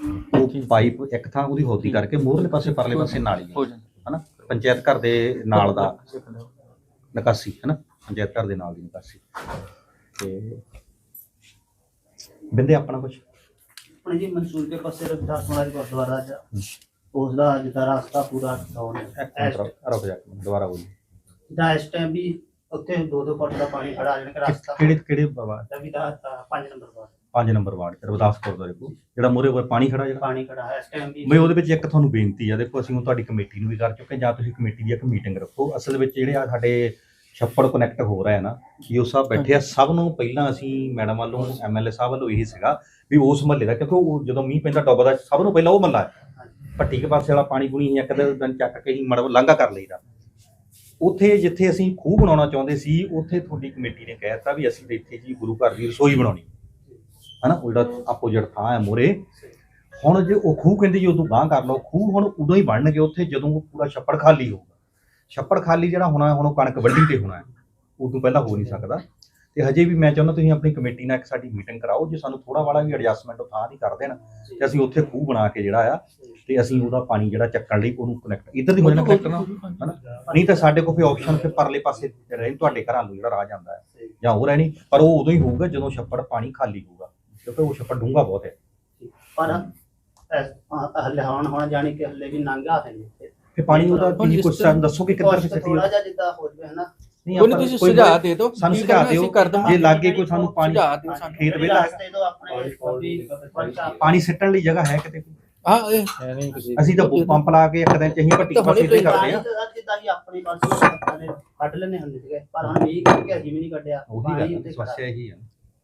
ਉਹ ਪਾਈਪ ਇੱਕ ਥਾਂ ਉਹਦੀ ਹੋਤੀ ਕਰਕੇ ਮੂਹਰਲੇ ਪਾਸੇ ਪਰਲੇ ਪਾਸੇ ਨਾਲੀ ਹੈ ਹੋ। ਜਾਂਦਾ। ਹਨਾ? ਪੰਚਾਇਤ ਘਰ ਦੇ ਨਾਲ ਦਾ ਨਿਕਾਸੀ ਹਨਾ? ਪੰਚਾਇਤ ਘਰ ਦੇ ਨਾਲ ਦੀ ਨਿਕਾਸੀ। ਤੇ ਬਿੰਦੇ ਆਪਣਾ ਕੁਝ ਆਪਣੇ ਜੀ ਮਨਸੂਰ ਦੇ ਪਾਸੇ ਰਵਿਦਾਸ ਮਹਾਰਾਜ ਗੁਰਦੁਆਰਾ ਚ ਉਸ ਦਾ ਜਿੱਦਾਂ ਰਸਤਾ ਪੂਰਾ ਡਾਊਨ ਹੈ। ਰੁਕ ਜਾ ਦੁਬਾਰਾ ਬੋਲੀ ਜਿੱਦਾਂ ਇਸ ਟਾਈਮ ਵੀ ਉੱਥੇ ਦੋ ਦੋ ਫੁੱਟ ਦਾ ਪਾਣੀ ਖੜਾ ਜਿਹੜਾ ਕਿ ਰਸਤਾ ਕਿਹੜੇ ਕਿਹੜੇ ਬਾਬਾ? ਰਵਿਦਾਸ ਦਾ 5 ਨੰਬਰ ਦਾ 5 ਨੰਬਰ ਵਾਰਡ ਰਵਿਦਾਸ ਗੁਰਦੁਆਰੇ ਕੋਲ ਜਿਹੜਾ ਮੂਹਰੇ ਉੱਪਰ ਪਾਣੀ ਖੜਾ ਜਿਹੜਾ। ਪਾਣੀ ਖੜਾ ਹੈ ਇਸ ਟਾਈਮ ਵੀ। ਬਈ ਉਹਦੇ ਵਿੱਚ ਇੱਕ ਤੁਹਾਨੂੰ ਬੇਨਤੀ ਆ ਦੇਖੋ ਅਸੀਂ ਹੁਣ ਤੁਹਾਡੀ ਕਮੇਟੀ ਨੂੰ ਵੀ ਕਰ ਚੁੱਕੇ ਜਾਂ ਤੁਸੀਂ ਕਮੇਟੀ ਦੀ ਇੱਕ ਮੀਟਿੰਗ ਰੱਖੋ। ਅਸਲ ਵਿੱਚ ਜਿਹੜੇ ਆ ਸਾਡੇ ਛੱਪੜ ਕਨੈਕਟ ਹੋ ਰਿਹਾ ਹੈ ਨਾ ਈਓ ਸਾਹਿਬ ਬੈਠੇ ਆ। ਸਭ ਨੂੰ ਪਹਿਲਾਂ ਅਸੀਂ ਮੈਡਮ ਵੱਲੋਂ ਐਮਐਲਏ ਸਾਹਿਬ ਵੱਲੋਂ ਇਹੀ ਸੀਗਾ ਵੀ ਉਸ ਮਹੱਲੇ ਦਾ ਕਿਉਂਕਿ ਉਹ ਜਦੋਂ ਮੀਂਹ ਪੈਂਦਾ ਡੁੱਬਦਾ ਸਭ ਨੂੰ ਪਹਿਲਾਂ ਉਹ ਮਹੱਲਾ ਹੈ। ਭੱਟੀ ਕੇ ਪਾਸੇ ਵਾਲਾ ਪਾਣੀ ਪੂਣੀ ਇੱਕ ਦਿਨ ਚੱਕ ਕੇ ਹੀ ਮੜ ਲਾਂਘਾ ਕਰ ਲਈਦਾ। ਉੱਥੇ ਜਿੱਥੇ ਅਸੀਂ ਖੂਹ ਬਣਾਉਣਾ ਚਾਹੁੰਦੇ ਸੀ ਉੱਥੇ ਤੁਹਾਡੀ ਕਮੇਟੀ ਨੇ ਕਹਿ ਦਿੱਤਾ ਵੀ ਅਸੀਂ ਇੱਥੇ ਜੀ ਗੁਰੂ ਘਰ ਦੀ ਰਸੋਈ ਬਣਾਉਣੀ। ਹਨਾ ਉਹ ਜਿਹੜਾ ਆਪੋਜੀਟ ਥਾਂ ਹੈ ਮੋਰੇ। ਹੁਣ ਜੇ ਉਹ ਖੂਹ ਕਹਿੰਦੇ ਜੀ ਉਦੋਂ ਗਾਂ ਕਰ ਲਓ ਖੂਹ ਹੁਣ ਉਦੋਂ ਹੀ ਬਣਨਗੇ ਉੱਥੇ ਜਦੋਂ ਉਹ ਪੂਰਾ ਛੱਪੜ ਖਾਲੀ ਹੋਊਗਾ। ਛੱਪੜ ਖਾਲੀ ਜਿਹੜਾ ਹੋਣਾ ਹੁਣ ਉਹ ਕਣਕ ਵੱਢੀ ਤੇ ਹੋਣਾ ਹੈ। ਉਦੋਂ ਪਹਿਲਾਂ ਹੋ ਨਹੀਂ ਸਕਦਾ। ਤੇ ਹਜੇ ਵੀ ਮੈਂ ਚਾਹੁੰਦਾ ਤੁਸੀਂ ਆਪਣੀ ਕਮੇਟੀ ਨਾਲ ਇੱਕ ਸਾਡੀ ਮੀਟਿੰਗ ਕਰਾਓ ਜੇ ਸਾਨੂੰ ਥੋੜਾ ਵਾਲਾ ਵੀ ਐਡਜਸਟਮੈਂਟ ਉਹ ਥਾਂ ਦੀ ਕਰ ਦੇਣ ਤੇ ਅਸੀਂ ਉੱਥੇ ਖੂਹ ਬਣਾ ਕੇ ਜਿਹੜਾ ਆ ਤੇ ਅਸੀਂ ਉਹਦਾ ਪਾਣੀ ਜਿਹੜਾ ਚੱਕਣ ਲਈ ਉਹਨੂੰ ਕਨੈਕਟ ਇੱਧਰ ਦੀ ਹੋ ਜਾਣਾ ਕਨੈਕਟ ਨਾ ਹਨਾ? ਨਹੀਂ ਤਾਂ ਸਾਡੇ ਕੋਲ ਫਿਰ ਆਪਸ਼ਨ ਫਿਰ ਪਰਲੇ ਪਾਸੇ ਰਹਿ ਤੁਹਾਡੇ ਘਰਾਂ ਨੂੰ ਜਿਹੜਾ ਰਾਹ ਜਾਂਦਾ ਹੈ। ਜਾਂ ਉਹ ਰਹਿਣੀ ਪਰ ਉਹ ਉਦੋਂ ਹੀ ਹੋਊਗਾ ਜਦੋਂ ਛੱਪੜ ਪਾਣੀ ਖਾਲੀ ਹੋਊਗਾ। ਕਿਉਂਕਿ ਉਹ ਛੱਪੜ ਡੂੰਘਾ ਬਹੁਤ ਹੈ। ਪਰ ਹੱਲੇ ਹੁਣ ਹੁਣ ਜਾਣੀ ਕਿ ਹੱਲੇ ਵੀ ਨੰਗਾ ਹੈ ਨਹੀਂ ਫਿਰ ਪਾਣੀ ਉਹਦਾ ਜਿਸ ਕੁਝ ਤਰ੍ਹਾਂ- ਦੱਸੋ ਕਿ ਕਿੱਧਰ ਕੁਛ ਸਿੱਟੀ ਥੋੜਾ ਜਿਹਾ ਜਿੱਦਾਂ ਹੋ ਜਵੇ ਹਨਾ। ਨਹੀਂ ਕੋਈ ਤੁਸੀਂ ਸੁਝਾਅ ਦੇ ਦਿਓ। ਸਾਨੂੰ ਕੀ ਸੁਝਾਅ ਦਿਓ। ਜੇ ਲਾਗੇ ਕੋਈ ਸਾਨੂੰ ਪਾਣੀ ਸੁਝਾਅ ਦਿਓ ਸਾਨੂੰ ਖੇਤ ਵੀ ਪਰਚਾ ਪਾਣੀ ਸਿੱਟਣ ਲਈ ਜਗ੍ਹਾ ਹੈ ਕਿਤੇ ਹਾਂ ਇਹ ਅਸੀਂ ਤਾਂ ਪੰਪ ਲਾ ਕੇ ਇੱਕ ਦਿਨ ਚ ਅਸੀਂ ਭੱਟੀ ਤਾਂ ਹੁਣੇ ਪਾਸੇ ਤੇ ਕਰਦੇ ਆ ਜਿੱਦਾਂ ਕਿ ਆਪਣੀ ਨੇ ਕੱਢ ਲੈਣੇ ਹੁੰਦੇ ਸੀਗੇ ਪਰ ਹੁਣ ਵੀ ਕਰਕੇ ਅਸੀਂ ਵੀ ਨਹੀਂ ਕੱਢਿਆ। ਪਾਣੀ ਉੱਤੇ ਸਮੱਸਿਆ ਇਹੀ ਆ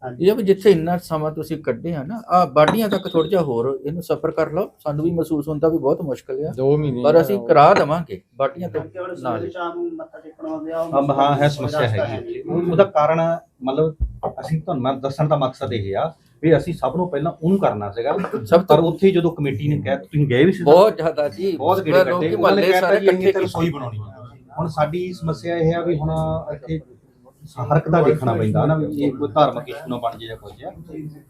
ਇਹ ਵੀ ਜਿੱਥੇ ਇੰਨਾ ਸਮਾਂ ਤੁਸੀਂ ਕੱਢੇ ਆ ਨਾ ਆ ਬਾਡੀਆਂ ਤੱਕ ਥੋੜਾ ਜਿਹਾ ਹੋਰ ਇਹਨੂੰ ਸਫਰ ਕਰ ਲਓ ਸਾਨੂੰ ਵੀ ਮਹਿਸੂਸ ਹੁੰਦਾ ਵੀ ਬਹੁਤ ਮੁਸ਼ਕਲ ਆ। 2 ਮਹੀਨੇ ਪਰ ਅਸੀਂ ਕਰਾ ਦੇਵਾਂਗੇ ਬਾਡੀਆਂ ਤੋਂ ਨਾਲ ਸ਼ਾਮ ਨੂੰ ਮੱਥਾ ਟੇਕਣ ਆਉਂਦੇ ਆ ਹਾਂ ਹਾਂ ਹੈ ਸਮੱਸਿਆ ਹੈਗੀ। ਉਹ- ਉਹਦਾ ਕਾਰਨ ਮਤਲਬ ਅਸੀਂ ਤੁਹਾਨੂੰ ਮੈਂ ਦੱਸਣ ਦਾ ਮਕਸਦ ਇਹ ਆ ਵੀ ਅਸੀਂ ਸਭ ਨੂੰ ਪਹਿਲਾਂ ਉਹਨੂੰ ਕਰਨਾ ਸੀਗਾ ਸਭ ਪਰ ਉੱਥੇ ਜਦੋਂ ਕਮੇਟੀ ਨੇ ਕਿਹਾ ਤੁਸੀਂ ਗਏ ਵੀ ਸੀ ਬਹੁਤ ਜ਼ਿਆਦਾ ਜੀ। ਬਹੁਤ ਗੇੜੇ ਲੋਕੀ ਕੱਟੇ ਉਹਨਾਂ ਨੇ ਮਹੱਲੇ ਸਾਰੇ ਇਕੱਠੇ ਰਸੋਈ ਬਣਾਉਣੀ ਹੁਣ ਸਾਡੀ ਸਮੱਸਿਆ ਇਹ ਆ ਵੀ ਹੁਣ ਇੱਥੇ ਹਰ ਇੱਕ ਦਾ ਦੇਖਣਾ ਪੈਂਦਾ ਨਾ ਵੀ ਇਹ ਕੋਈ ਧਾਰਮਿਕ ਇਸ਼ੂ ਨਾ ਬਣ ਜੇ ਜਾਂ ਕੁਝ ਆ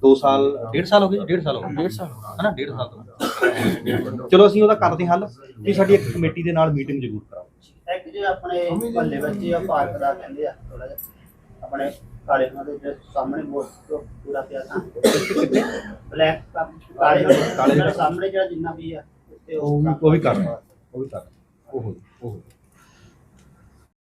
2 ਸਾਲ ਡੇਢ ਸਾਲ ਹੋ ਗਏ? ਡੇਢ ਸਾਲ ਹੋ ਗਏ। ਡੇਢ ਸਾਲ ਹਨਾ ਡੇਢ ਸਾਲ ਤੋਂ। ਚਲੋ ਅਸੀਂ ਉਹਦਾ ਕਰਦੇ ਹੱਲ ਵੀ ਸਾਡੀ ਇੱਕ ਕਮੇਟੀ ਦੇ ਨਾਲ ਮੀਟਿੰਗ ਜ਼ਰੂਰ ਕਰਾਓ। ਇੱਕ ਜੇ ਆਪਣੇ ਮਹੱਲੇ ਵਿੱਚ ਆ ਪਾਰਕ ਦਾ ਕਹਿੰਦੇ ਆ ਥੋੜਾ ਜਿਹਾ ਆਪਣੇ ਕਾਲੇ ਉਹਨਾਂ ਦੇ ਸਾਹਮਣੇ ਮੋਸਟ ਪੂਰਾ ਪਿਆ ਤਾਂ ਬਲੈਕ ਕਾਲੇ ਕਾਲੇ ਦੇ ਸਾਹਮਣੇ ਜਿਹੜਾ ਜਿੰਨਾ ਵੀ ਆ ਤੇ ਉਹ ਵੀ ਉਹ ਵੀ ਕਰ ਰਹੇ ਉਹ ਵੀ ਕਰ ਰਹੇ ਉਹ ਹੋ- ਉਹ